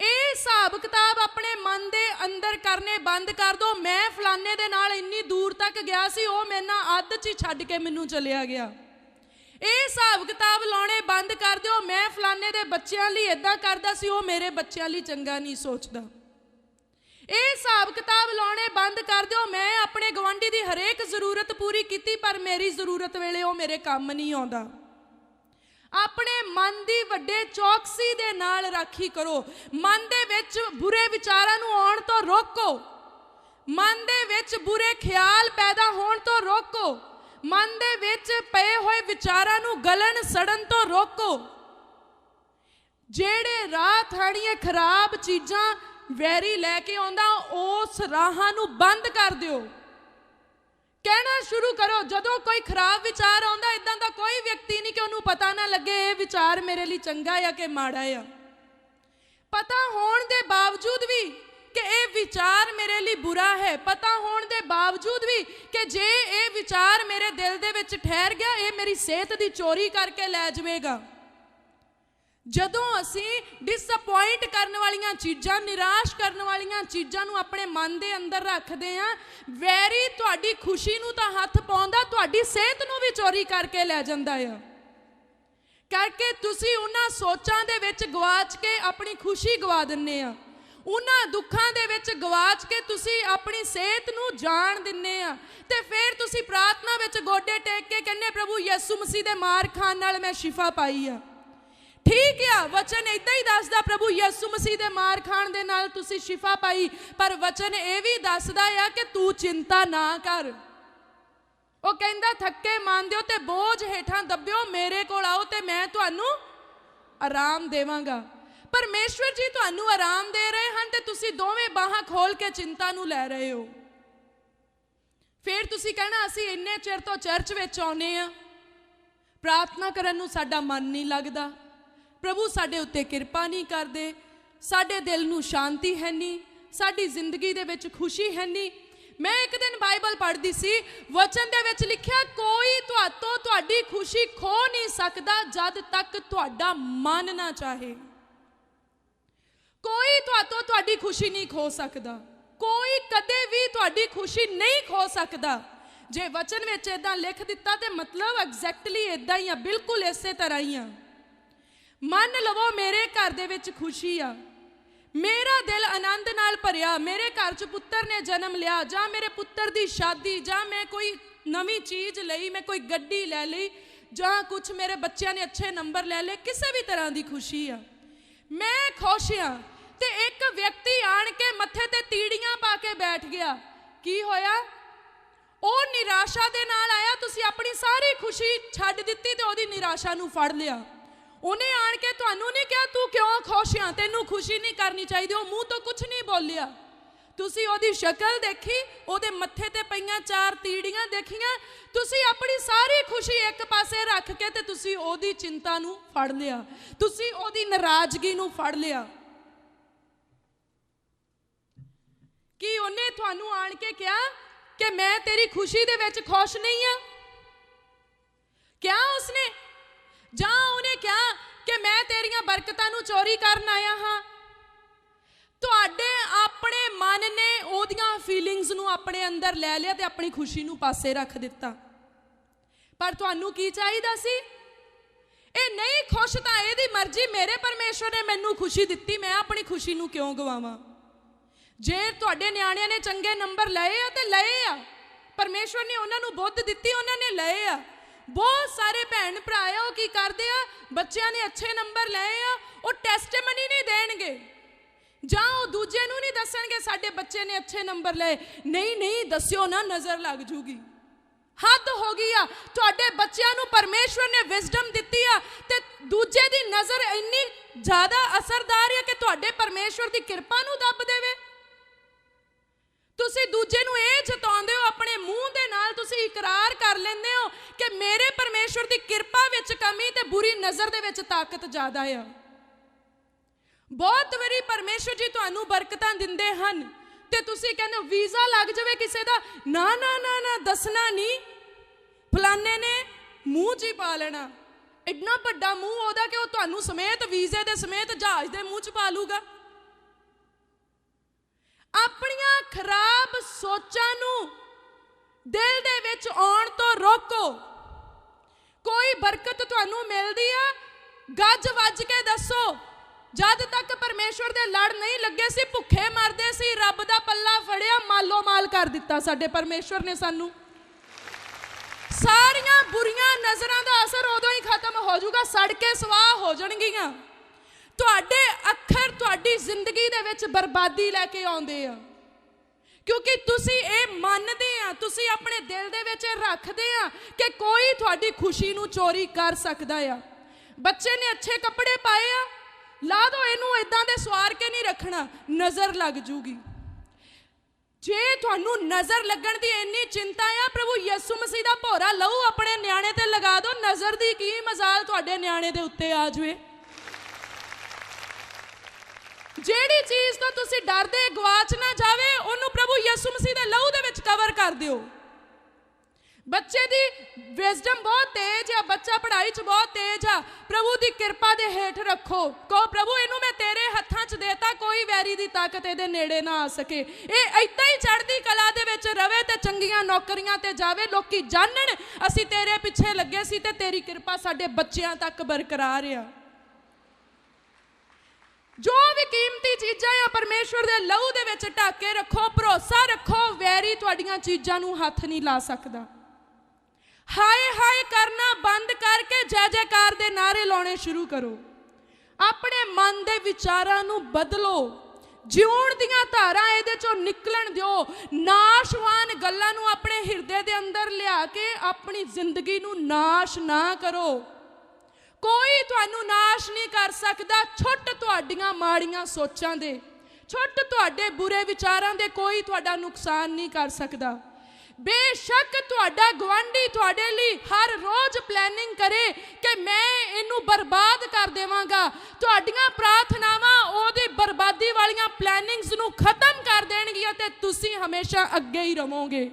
ਇਹ ਹਿਸਾਬ ਕਿਤਾਬ ਆਪਣੇ ਮਨ ਦੇ ਅੰਦਰ ਕਰਨੇ ਬੰਦ ਕਰ ਦੋ। ਮੈਂ ਫਲਾਣੇ ਦੇ ਨਾਲ ਇੰਨੀ ਦੂਰ ਤੱਕ ਗਿਆ ਸੀ, ਉਹ ਮੇਰੇ ਨਾਲ ਅੱਧ 'ਚ ਹੀ ਛੱਡ ਕੇ ਮੈਨੂੰ ਚਲਿਆ ਗਿਆ। ਇਹ ਹਿਸਾਬ ਕਿਤਾਬ ਲਾਉਣੇ ਬੰਦ ਕਰ ਦਿਓ। ਮੈਂ ਫਲਾਣੇ ਦੇ ਬੱਚਿਆਂ ਲਈ ਇਦਾਂ ਕਰਦਾ ਸੀ, ਉਹ ਮੇਰੇ ਬੱਚਿਆਂ ਲਈ ਚੰਗਾ ਨਹੀਂ ਸੋਚਦਾ। ਇਹ ਹਿਸਾਬ ਕਿਤਾਬ ਲਾਉਣੇ ਬੰਦ ਕਰ ਦਿਓ। ਮੈਂ ਆਪਣੇ ਗਵਾਂਢੀ ਦੀ ਹਰੇਕ ਜ਼ਰੂਰਤ ਪੂਰੀ ਕੀਤੀ, ਪਰ ਮੇਰੀ ਜ਼ਰੂਰਤ ਵੇਲੇ ਉਹ ਮੇਰੇ ਕੰਮ ਨਹੀਂ ਆਉਂਦਾ। ਆਪਣੇ ਮਨ ਦੀ ਵੱਡੇ ਚੌਕਸੀ ਦੇ ਨਾਲ ਰਾਖੀ ਕਰੋ। ਮਨ ਦੇ ਵਿੱਚ ਬੁਰੇ ਵਿਚਾਰਾਂ ਨੂੰ ਆਉਣ ਤੋਂ ਰੋਕੋ। ਮਨ ਦੇ ਵਿੱਚ ਬੁਰੇ ਖਿਆਲ ਪੈਦਾ ਹੋਣ ਤੋਂ ਰੋਕੋ। ਮਨ ਦੇ ਵਿੱਚ ਪਏ ਹੋਏ ਵਿਚਾਰਾਂ ਨੂੰ ਗਲਣ ਸੜਨ ਤੋਂ ਰੋਕੋ। ਜਿਹੜੇ ਰਾਹ ਥਾੜੀਆਂ ਖਰਾਬ ਚੀਜ਼ਾਂ ਵੈਰੀ ਲੈ ਕੇ ਆਉਂਦਾ, ਉਸ ਰਾਹਾਂ ਨੂੰ ਬੰਦ ਕਰ ਦਿਓ। ਕਹਿਣਾ ਸ਼ੁਰੂ ਕਰੋ, ਜਦੋਂ ਕੋਈ ਖਰਾਬ ਵਿਚਾਰ ਆਉਂਦਾ ਇਦਾਂ ਦਾ ਕੋਈ ਵਿਅਕਤੀ ਨਹੀਂ ਕਿ ਉਹਨੂੰ ਪਤਾ ਨਾ ਲੱਗੇ ਇਹ ਵਿਚਾਰ ਮੇਰੇ ਲਈ ਚੰਗਾ ਆ ਕਿ ਮਾੜਾ ਆ। ਪਤਾ ਹੋਣ ਦੇ ਬਾਵਜੂਦ ਵੀ ਕਿ ਇਹ ਵਿਚਾਰ ਮੇਰੇ ਲਈ ਬੁਰਾ ਹੈ। ਪਤਾ ਹੋਣ ਦੇ ਬਾਵਜੂਦ ਵੀ ਕਿ ਜੇ ਇਹ ਵਿਚਾਰ ਮੇਰੇ ਦਿਲ ਦੇ ਵਿੱਚ ਠਹਿਰ ਗਿਆ, ਇਹ ਮੇਰੀ ਸਿਹਤ ਦੀ ਚੋਰੀ ਕਰਕੇ ਲੈ ਜਾਵੇਗਾ। ਜਦੋਂ ਅਸੀਂ ਡਿਸਪਾਇੰਟ ਕਰਨ ਵਾਲੀਆਂ ਚੀਜ਼ਾਂ, ਨਿਰਾਸ਼ ਕਰਨ ਵਾਲੀਆਂ ਚੀਜ਼ਾਂ ਨੂੰ ਆਪਣੇ ਮਨ ਦੇ ਅੰਦਰ ਰੱਖਦੇ ਆ ਵੈਰੀ ਤੁਹਾਡੀ ਖੁਸ਼ੀ ਨੂੰ ਤਾਂ ਹੱਥ ਪਾਉਂਦਾ, ਤੁਹਾਡੀ ਸਿਹਤ ਨੂੰ ਵੀ ਚੋਰੀ ਕਰਕੇ ਲੈ ਜਾਂਦਾ ਆ। ਕਰਕੇ ਤੁਸੀਂ ਉਹਨਾਂ ਸੋਚਾਂ ਦੇ ਵਿੱਚ ਗਵਾਚ ਕੇ ਆਪਣੀ ਖੁਸ਼ੀ ਗਵਾ ਦਿੰਨੇ ਆ। ਉਹਨਾਂ ਦੁੱਖਾਂ ਦੇ ਵਿੱਚ ਗਵਾਚ ਕੇ ਤੁਸੀਂ ਆਪਣੀ ਸਿਹਤ ਨੂੰ ਜਾਣ ਦਿੰਨੇ ਆ। ਤੇ ਫਿਰ ਤੁਸੀਂ ਪ੍ਰਾਰਥਨਾ ਵਿੱਚ ਗੋਡੇ ਟੇਕ ਕੇ ਕਹਿੰਨੇ, ਪ੍ਰਭੂ ਯਿਸੂ ਮਸੀਹ ਦੇ ਮਾਰ ਖਾਣ ਨਾਲ ਮੈਂ ਸ਼ਿਫਾ ਪਾਈ ਆ। ਠੀਕ ਆ, ਵਚਨ ਇਦਾਂ ਹੀ ਦੱਸਦਾ ਪ੍ਰਭੂ ਯਿਸੂ ਮਸੀਹ ਦੇ ਮਾਰ ਖਾਣ ਦੇ ਨਾਲ ਤੁਸੀਂ ਸ਼ਿਫਾ ਪਾਈ, ਪਰ ਵਚਨ ਇਹ ਵੀ ਦੱਸਦਾ ਆ ਕਿ ਤੂੰ ਚਿੰਤਾ ਨਾ ਕਰ। ਉਹ ਕਹਿੰਦਾ, ਥੱਕੇ ਮੰਨਦੇ ਹੋ ਤੇ ਬੋਝ ਹੇਠਾਂ ਦੱਬਿਓ, ਮੇਰੇ ਕੋਲ ਆਓ ਤੇ ਮੈਂ ਤੁਹਾਨੂੰ ਆਰਾਮ ਦੇਵਾਂਗਾ। ਪਰਮੇਸ਼ਵਰ ਜੀ ਤੁਹਾਨੂੰ ਆਰਾਮ ਦੇ ਰਹੇ ਹਨ ਤੇ ਤੁਸੀਂ ਦੋਵੇਂ ਬਾਹਾਂ ਖੋਲ ਕੇ ਚਿੰਤਾ ਨੂੰ ਲੈ ਰਹੇ ਹੋ। ਫਿਰ ਤੁਸੀਂ ਕਹਿਣਾ, ਅਸੀਂ ਇੰਨੇ ਚਿਰ ਤੋਂ ਚਰਚ ਵਿੱਚ ਆਉਨੇ ਆ ਪ੍ਰਾਰਥਨਾ ਕਰਨ ਨੂੰ ਸਾਡਾ ਮਨ ਨਹੀਂ ਲੱਗਦਾ। ਪ੍ਰਭੂ ਸਾਡੇ ਉੱਤੇ ਕਿਰਪਾ ਨਹੀਂ ਕਰਦੇ, ਸਾਡੇ ਦਿਲ ਨੂੰ ਸ਼ਾਂਤੀ ਹੈ ਨਹੀਂ, ਸਾਡੀ ਜ਼ਿੰਦਗੀ ਦੇ ਵਿੱਚ ਖੁਸ਼ੀ ਹੈ ਨਹੀਂ। ਮੈਂ ਇੱਕ ਦਿਨ ਬਾਈਬਲ ਪੜ੍ਹਦੀ ਸੀ, ਵਚਨ ਦੇ ਵਿੱਚ ਲਿਖਿਆ, ਕੋਈ ਤੁਹਾਤੋਂ ਤੁਹਾਡੀ ਖੁਸ਼ੀ ਖੋ ਨਹੀਂ ਸਕਦਾ ਜਦ ਤੱਕ ਤੁਹਾਡਾ ਮਨ ਨਾ ਚਾਹੇ। ਕੋਈ ਤੁਹਾਤੋਂ ਤੁਹਾਡੀ ਖੁਸ਼ੀ ਨਹੀਂ ਖੋ ਸਕਦਾ, ਕੋਈ ਕਦੇ ਵੀ ਤੁਹਾਡੀ ਖੁਸ਼ੀ ਨਹੀਂ ਖੋ ਸਕਦਾ। ਜੇ ਵਚਨ ਵਿੱਚ ਇਦਾਂ ਲਿਖ ਦਿੱਤਾ ਤੇ ਮਤਲਬ ਐਗਜ਼ੈਕਟਲੀ ਇਦਾਂ ਹੀ ਆ, ਬਿਲਕੁਲ ਇਸੇ ਤਰ੍ਹਾਂ ਹੀ ਆ। ਮੰਨ ਲਵੋ ਮੇਰੇ ਘਰ ਦੇ ਵਿੱਚ ਖੁਸ਼ੀ ਆ। ਮੇਰਾ ਦਿਲ ਆਨੰਦ ਨਾਲ ਭਰਿਆ। ਮੇਰੇ ਘਰ 'ਚ ਪੁੱਤਰ ਨੇ ਜਨਮ ਲਿਆ। ਜਾਂ ਮੇਰੇ ਪੁੱਤਰ ਦੀ ਸ਼ਾਦੀ, ਜਾਂ ਮੈਂ ਕੋਈ ਨਵੀਂ ਚੀਜ਼ ਲਈ, ਮੈਂ ਕੋਈ ਗੱਡੀ ਲੈ ਲਈ, ਜਾਂ ਕੁਝ ਮੇਰੇ ਬੱਚਿਆਂ ਨੇ ਅੱਛੇ ਨੰਬਰ ਲੈ ਲਏ, ਕਿਸੇ ਵੀ ਤਰ੍ਹਾਂ ਦੀ ਖੁਸ਼ੀ ਆ। ਮੈਂ ਖੁਸ਼ ਆ ਤੇ ਇੱਕ ਵਿਅਕਤੀ ਆਣ ਕੇ ਮੱਥੇ ਤੇ ਤੀੜੀਆਂ ਪਾ ਕੇ ਬੈਠ ਗਿਆ। ਕੀ ਹੋਇਆ? ਉਹ ਨਿਰਾਸ਼ਾ ਦੇ ਨਾਲ ਆਇਆ, ਤੁਸੀਂ ਆਪਣੀ ਸਾਰੀ ਖੁਸ਼ੀ ਛੱਡ ਦਿੱਤੀ ਤੇ ਉਹਦੀ ਨਿਰਾਸ਼ਾ ਨੂੰ ਫੜ ਲਿਆ। ਉਹਨੇ ਆਣ ਕੇ ਤੁਹਾਨੂੰ ਨਹੀਂ ਕਿਹਾ, ਤੂੰ ਕਿਉਂ ਖੁਸ਼ ਆ? ਤੈਨੂੰ ਖੁਸ਼ੀ ਨਹੀਂ ਕਰਨੀ ਚਾਹੀਦੀ। ਉਹ ਮੂੰਹ ਤੋਂ ਕੁਝ ਨਹੀਂ ਬੋਲਿਆ। ਤੁਸੀਂ ਉਹਦੀ ਸ਼ਕਲ ਦੇਖੀ, ਉਹਦੇ ਮੱਥੇ ਤੇ ਪਈਆਂ ਚਾਰ ਤੀੜੀਆਂ ਦੇਖੀਆਂ। ਤੁਸੀਂ ਆਪਣੀ ਸਾਰੀ ਖੁਸ਼ੀ ਇੱਕ ਪਾਸੇ ਰੱਖ ਕੇ ਤੇ ਤੁਸੀਂ ਉਹਦੀ ਚਿੰਤਾ ਨੂੰ ਫੜ ਲਿਆ। ਤੁਸੀਂ ਉਹਦੀ ਨਾਰਾਜ਼ਗੀ ਨੂੰ ਫੜ ਲਿਆ। ਕੀ ਉਹਨੇ ਤੁਹਾਨੂੰ ਆਣ ਕੇ ਕਿਹਾ ਕਿ ਮੈਂ ਤੇਰੀ ਖੁਸ਼ੀ ਦੇ ਵਿੱਚ ਖੁਸ਼ ਨਹੀਂ ਆ? ਕਿਆ ਉਸਨੇ? ਜਾਂ ਮੈਂ ਤੇਰੀਆਂ ਬਰਕਤਾਂ ਨੂੰ ਚੋਰੀ ਕਰਨ ਆਇਆ ਹਾਂ। ਤੁਹਾਡੇ ਆਪਣੇ ਮਨ ਨੇ ਉਹਦੀਆਂ ਫੀਲਿੰਗਸ ਨੂੰ ਆਪਣੇ ਅੰਦਰ ਲੈ ਲਿਆ ਤੇ ਆਪਣੀ ਖੁਸ਼ੀ ਨੂੰ ਪਾਸੇ ਰੱਖ ਦਿੱਤਾ। ਪਰ ਤੁਹਾਨੂੰ ਕੀ ਚਾਹੀਦਾ ਸੀ? ਇਹ ਨਹੀਂ ਖੁਸ਼ ਤਾਂ ਇਹਦੀ ਮਰਜ਼ੀ ਮੇਰੇ ਪਰਮੇਸ਼ਵਰ ਨੇ ਮੈਨੂੰ ਖੁਸ਼ੀ ਦਿੱਤੀ, ਮੈਂ ਆਪਣੀ ਖੁਸ਼ੀ ਨੂੰ ਕਿਉਂ ਗਵਾਵਾਂ? ਜੇ ਤੁਹਾਡੇ ਨਿਆਣਿਆਂ ਨੇ ਚੰਗੇ ਨੰਬਰ ਲਏ ਆ ਤੇ ਲਏ ਆ। ਪਰਮੇਸ਼ਵਰ ਨੇ ਉਹਨਾਂ ਨੂੰ ਬੁੱਧ ਦਿੱਤੀ, ਉਹਨਾਂ ਨੇ ਲਏ ਆ। ਬਹੁਤ ਸਾਰੇ ਭੈਣ ਭਰਾ ਆ, ਉਹ ਕੀ ਕਰਦੇ ਆ? ਬੱਚਿਆਂ ਨੇ ਅੱਛੇ ਨੰਬਰ ਲਏ ਆ, ਉਹ ਟੈਸਟਮਨੀ ਨਹੀਂ ਦੇਣਗੇ। ਜਾਂ ਉਹ ਦੂਜੇ ਨੂੰ ਨਹੀਂ ਦੱਸਣਗੇ, ਸਾਡੇ ਬੱਚੇ ਨੇ ਅੱਛੇ ਨੰਬਰ ਲਏ। ਨਹੀਂ ਨਹੀਂ, ਦੱਸਿਓ ਨਾ, ਨਜ਼ਰ ਲੱਗ ਜੂਗੀ। ਹੱਦ ਹੋ ਗਈ ਆ, ਤੁਹਾਡੇ ਬੱਚਿਆਂ ਨੂੰ ਪਰਮੇਸ਼ਵਰ ਨੇ ਵਿਜ਼ਡਮ ਦਿੱਤੀ ਆ, ਤੇ ਦੂਜੇ ਦੀ ਨਜ਼ਰ ਇੰਨੀ ਜ਼ਿਆਦਾ ਅਸਰਦਾਰ ਆ ਕਿ ਤੁਹਾਡੇ ਪਰਮੇਸ਼ਵਰ ਦੀ ਕਿਰਪਾ ਨੂੰ ਦੱਬ ਦੇਵੇ। ਤੁਸੀਂ ਦੂਜੇ ਨੂੰ ਇਹ ਜਤਾਉਂਦੇ ਹੋ, ਆਪਣੇ ਮੂੰਹ ਦੇ ਨਾਲ ਤੁਸੀਂ ਇਕਰਾਰ ਕਰ ਲੈਂਦੇ ਹੋ ਕਿ ਮੇਰੇ ਪਰਮੇਸ਼ਵਰ ਦੀ ਕਿਰਪਾ ਵਿੱਚ ਕਮੀ ਤੇ ਬੁਰੀ ਨਜ਼ਰ ਦੇ ਵਿੱਚ ਤਾਕਤ ਜ਼ਿਆਦਾ ਆ। ਬਹੁਤ ਵਾਰੀ ਪਰਮੇਸ਼ਵਰ ਜੀ ਤੁਹਾਨੂੰ ਬਰਕਤਾਂ ਦਿੰਦੇ ਹਨ ਤੇ ਤੁਸੀਂ ਕਹਿੰਦੇ ਹੋ, ਵੀਜ਼ਾ ਲੱਗ ਜਾਵੇ ਕਿਸੇ ਦਾ। ਨਾ ਨਾ ਨਾ ਨਾ, ਦੱਸਣਾ ਨਹੀਂ। ਫਲਾਣੇ ਨੇ ਮੂੰਹ 'ਚ ਹੀ ਪਾ ਲੈਣਾ। ਇੰਨਾ ਵੱਡਾ ਮੂੰਹ ਉਹਦਾ ਕਿ ਉਹ ਤੁਹਾਨੂੰ ਸਮੇਤ ਵੀਜ਼ੇ ਦੇ ਸਮੇਤ ਜਹਾਜ਼ ਦੇ ਮੂੰਹ 'ਚ ਪਾ ਲੂਗਾ। ਆਪਣੀਆਂ ਖਰਾਬ ਸੋਚਾਂ ਨੂੰ ਦਿਲ ਦੇ ਵਿੱਚ ਆਉਣ ਤੋਂ ਰੋਕੋ। ਕੋਈ ਬਰਕਤ ਤੁਹਾਨੂੰ ਮਿਲਦੀ ਆ। ਗੱਜ ਵੱਜ ਕੇ ਦੱਸੋ, ਜਦ ਤੱਕ ਪਰਮੇਸ਼ਵਰ ਦੇ ਲੜ ਨਹੀਂ ਲੱਗੇ ਸੀ, ਭੁੱਖੇ ਮਰਦੇ ਸੀ, ਰੱਬ ਦਾ ਪੱਲਾ ਫੜਿਆ ਮਾਲੋ ਮਾਲ ਕਰ ਦਿੱਤਾ ਸਾਡੇ ਪਰਮੇਸ਼ਵਰ ਨੇ ਸਾਨੂੰ। ਸਾਰੀਆਂ ਬੁਰੀਆਂ ਨਜ਼ਰਾਂ ਦਾ ਅਸਰ ਉਦੋਂ ਹੀ ਖਤਮ ਹੋ ਜਾਊਗਾ ਸੜ ਕੇ ਸਵਾਹ ਹੋ ਜਾਣਗੀਆਂ। ਤੁਹਾਡੇ ਅੱਖਰ ਤੁਹਾਡੀ ਜ਼ਿੰਦਗੀ ਦੇ ਵਿੱਚ ਬਰਬਾਦੀ ਲੈ ਕੇ ਆਉਂਦੇ ਆ। ਕਿਉਂਕਿ ਤੁਸੀਂ ਇਹ ਮੰਨਦੇ ਆ, ਤੁਸੀਂ ਆਪਣੇ ਦਿਲ ਦੇ ਵਿੱਚ ਇਹ ਰੱਖਦੇ ਆ ਕਿ ਕੋਈ ਤੁਹਾਡੀ ਖੁਸ਼ੀ ਨੂੰ ਚੋਰੀ ਕਰ ਸਕਦਾ ਆ। ਬੱਚੇ ਨੇ ਅੱਛੇ ਕੱਪੜੇ ਪਾਏ ਆ, ਲਾ ਦੋ ਇਹਨੂੰ ਇਦਾਂ ਦੇ ਸਵਾਰ ਕੇ ਨਹੀਂ ਰੱਖਣਾ, ਨਜ਼ਰ ਲੱਗ ਜੂਗੀ। ਜੇ ਤੁਹਾਨੂੰ ਨਜ਼ਰ ਲੱਗਣ ਦੀ ਇੰਨੀ ਚਿੰਤਾ ਆ, ਪ੍ਰਭੂ ਯਿਸੂ ਮਸੀਹ ਦਾ ਭੋਰਾ ਲਹੂ ਆਪਣੇ ਨਿਆਣੇ ਤੇ ਲਗਾ ਦਿਓ ਨਜ਼ਰ ਦੀ ਕੀ ਮਜ਼ਾਲ ਤੁਹਾਡੇ ਨਿਆਣੇ ਦੇ ਉੱਤੇ ਆ ਜਾਵੇ। ਜਿਹੜੀ ਚੀਜ਼ ਤੋਂ ਤੁਸੀਂ ਡਰਦੇ, ਗਵਾਚ ਨਾ ਜਾਵੇ, ਉਹਨੂੰ ਪ੍ਰਭੂ ਯਿਸੂ ਮਸੀਹ ਦੇ ਲਹੂ ਦੇ ਵਿੱਚ ਕਵਰ ਕਰ ਦਿਓ। ਬੱਚੇ ਦੀ ਵਿਜ਼ਡਮ ਬਹੁਤ ਤੇਜ਼ ਆ, ਬੱਚਾ ਪੜ੍ਹਾਈ 'ਚ ਬਹੁਤ ਤੇਜ਼ ਆ। ਪ੍ਰਭੂ ਦੀ ਕਿਰਪਾ ਦੇ ਹੇਠ ਰੱਖੋ। ਕਹੋ, ਪ੍ਰਭੂ, ਇਹਨੂੰ ਮੈਂ ਤੇਰੇ ਹੱਥਾਂ 'ਚ ਦੇਤਾ, ਕੋਈ ਵੈਰੀ ਦੀ ਤਾਕਤ ਇਹਦੇ ਨੇੜੇ ਨਾ ਆ ਸਕੇ। ਇਹ ਏਦਾਂ ਹੀ ਚੜ੍ਹਦੀ ਕਲਾ ਦੇ ਵਿੱਚ ਰਵੇ ਤੇ ਚੰਗੀਆਂ ਨੌਕਰੀਆਂ ਤੇ ਜਾਵੇ। ਲੋਕੀ ਜਾਣਨ ਅਸੀਂ ਤੇਰੇ ਪਿੱਛੇ ਲੱਗੇ ਸੀ ਤੇ ਤੇਰੀ ਕਿਰਪਾ ਸਾਡੇ ਬੱਚਿਆਂ ਤੱਕ ਬਰਕਰਾਰ ਆ। ਜੋ ਵੀ ਕੀਮਤੀ ਚੀਜ਼ਾਂ ਆ ਪਰਮੇਸ਼ਵਰ ਦੇ ਲਹੂ ਦੇ ਵਿੱਚ ਢੱਕ ਕੇ ਰੱਖੋ, ਭਰੋਸਾ ਰੱਖੋ, ਵੈਰੀ ਤੁਹਾਡੀਆਂ ਚੀਜ਼ਾਂ ਨੂੰ ਹੱਥ ਨਹੀਂ ਲਾ ਸਕਦਾ। ਹਾਏ ਹਾਏ, ਕਰਨਾ ਬੰਦ ਕਰਕੇ ਜੈ ਜੈਕਾਰ ਦੇ ਨਾਰੇ ਲਾਉਣੇ ਸ਼ੁਰੂ ਕਰੋ। ਆਪਣੇ ਮਨ ਦੇ ਵਿਚਾਰਾਂ ਨੂੰ ਬਦਲੋ। ਜਿਉਣ ਦੀਆਂ ਧਾਰਾਂ ਇਹਦੇ ਚੋਂ ਨਿਕਲਣ ਦਿਓ। ਨਾਸ਼ਵਾਨ ਗੱਲਾਂ ਨੂੰ ਆਪਣੇ ਹਿਰਦੇ ਦੇ ਅੰਦਰ ਲਿਆ ਕੇ ਆਪਣੀ ਜ਼ਿੰਦਗੀ ਨੂੰ ਨਾਸ਼ ਨਾ ਕਰੋ। ਕੋਈ ਤੁਹਾਨੂੰ ਨਾਸ਼ ਨਹੀਂ ਕਰ ਸਕਦਾ। ਛੁੱਟ ਤੁਹਾਡੀਆਂ ਮਾੜੀਆਂ ਸੋਚਾਂ ਦੇ। ਛੁੱਟ ਤੁਹਾਡੇ ਬੁਰੇ ਵਿਚਾਰਾਂ ਦੇ ਕੋਈ ਤੁਹਾਡਾ ਨੁਕਸਾਨ ਨਹੀਂ ਕਰ ਸਕਦਾ। ਬੇਸ਼ੱਕ ਤੁਹਾਡਾ ਗਵਾਂਢੀ ਤੁਹਾਡੇ ਲਈ ਹਰ ਰੋਜ਼ ਪਲੈਨਿੰਗ ਕਰੇ ਕਿ ਮੈਂ ਇਹਨੂੰ ਬਰਬਾਦ ਕਰ ਦੇਵਾਂਗਾ। ਤੁਹਾਡੀਆਂ ਪ੍ਰਾਰਥਨਾਵਾਂ ਉਹਦੀ ਬਰਬਾਦੀ ਵਾਲੀਆਂ ਪਲੈਨਿੰਗਸ ਨੂੰ ਖਤਮ ਕਰ ਦੇਣਗੀਆਂ ਤੇ ਤੁਸੀਂ ਹਮੇਸ਼ਾ ਅੱਗੇ ਹੀ ਰਹੋਗੇ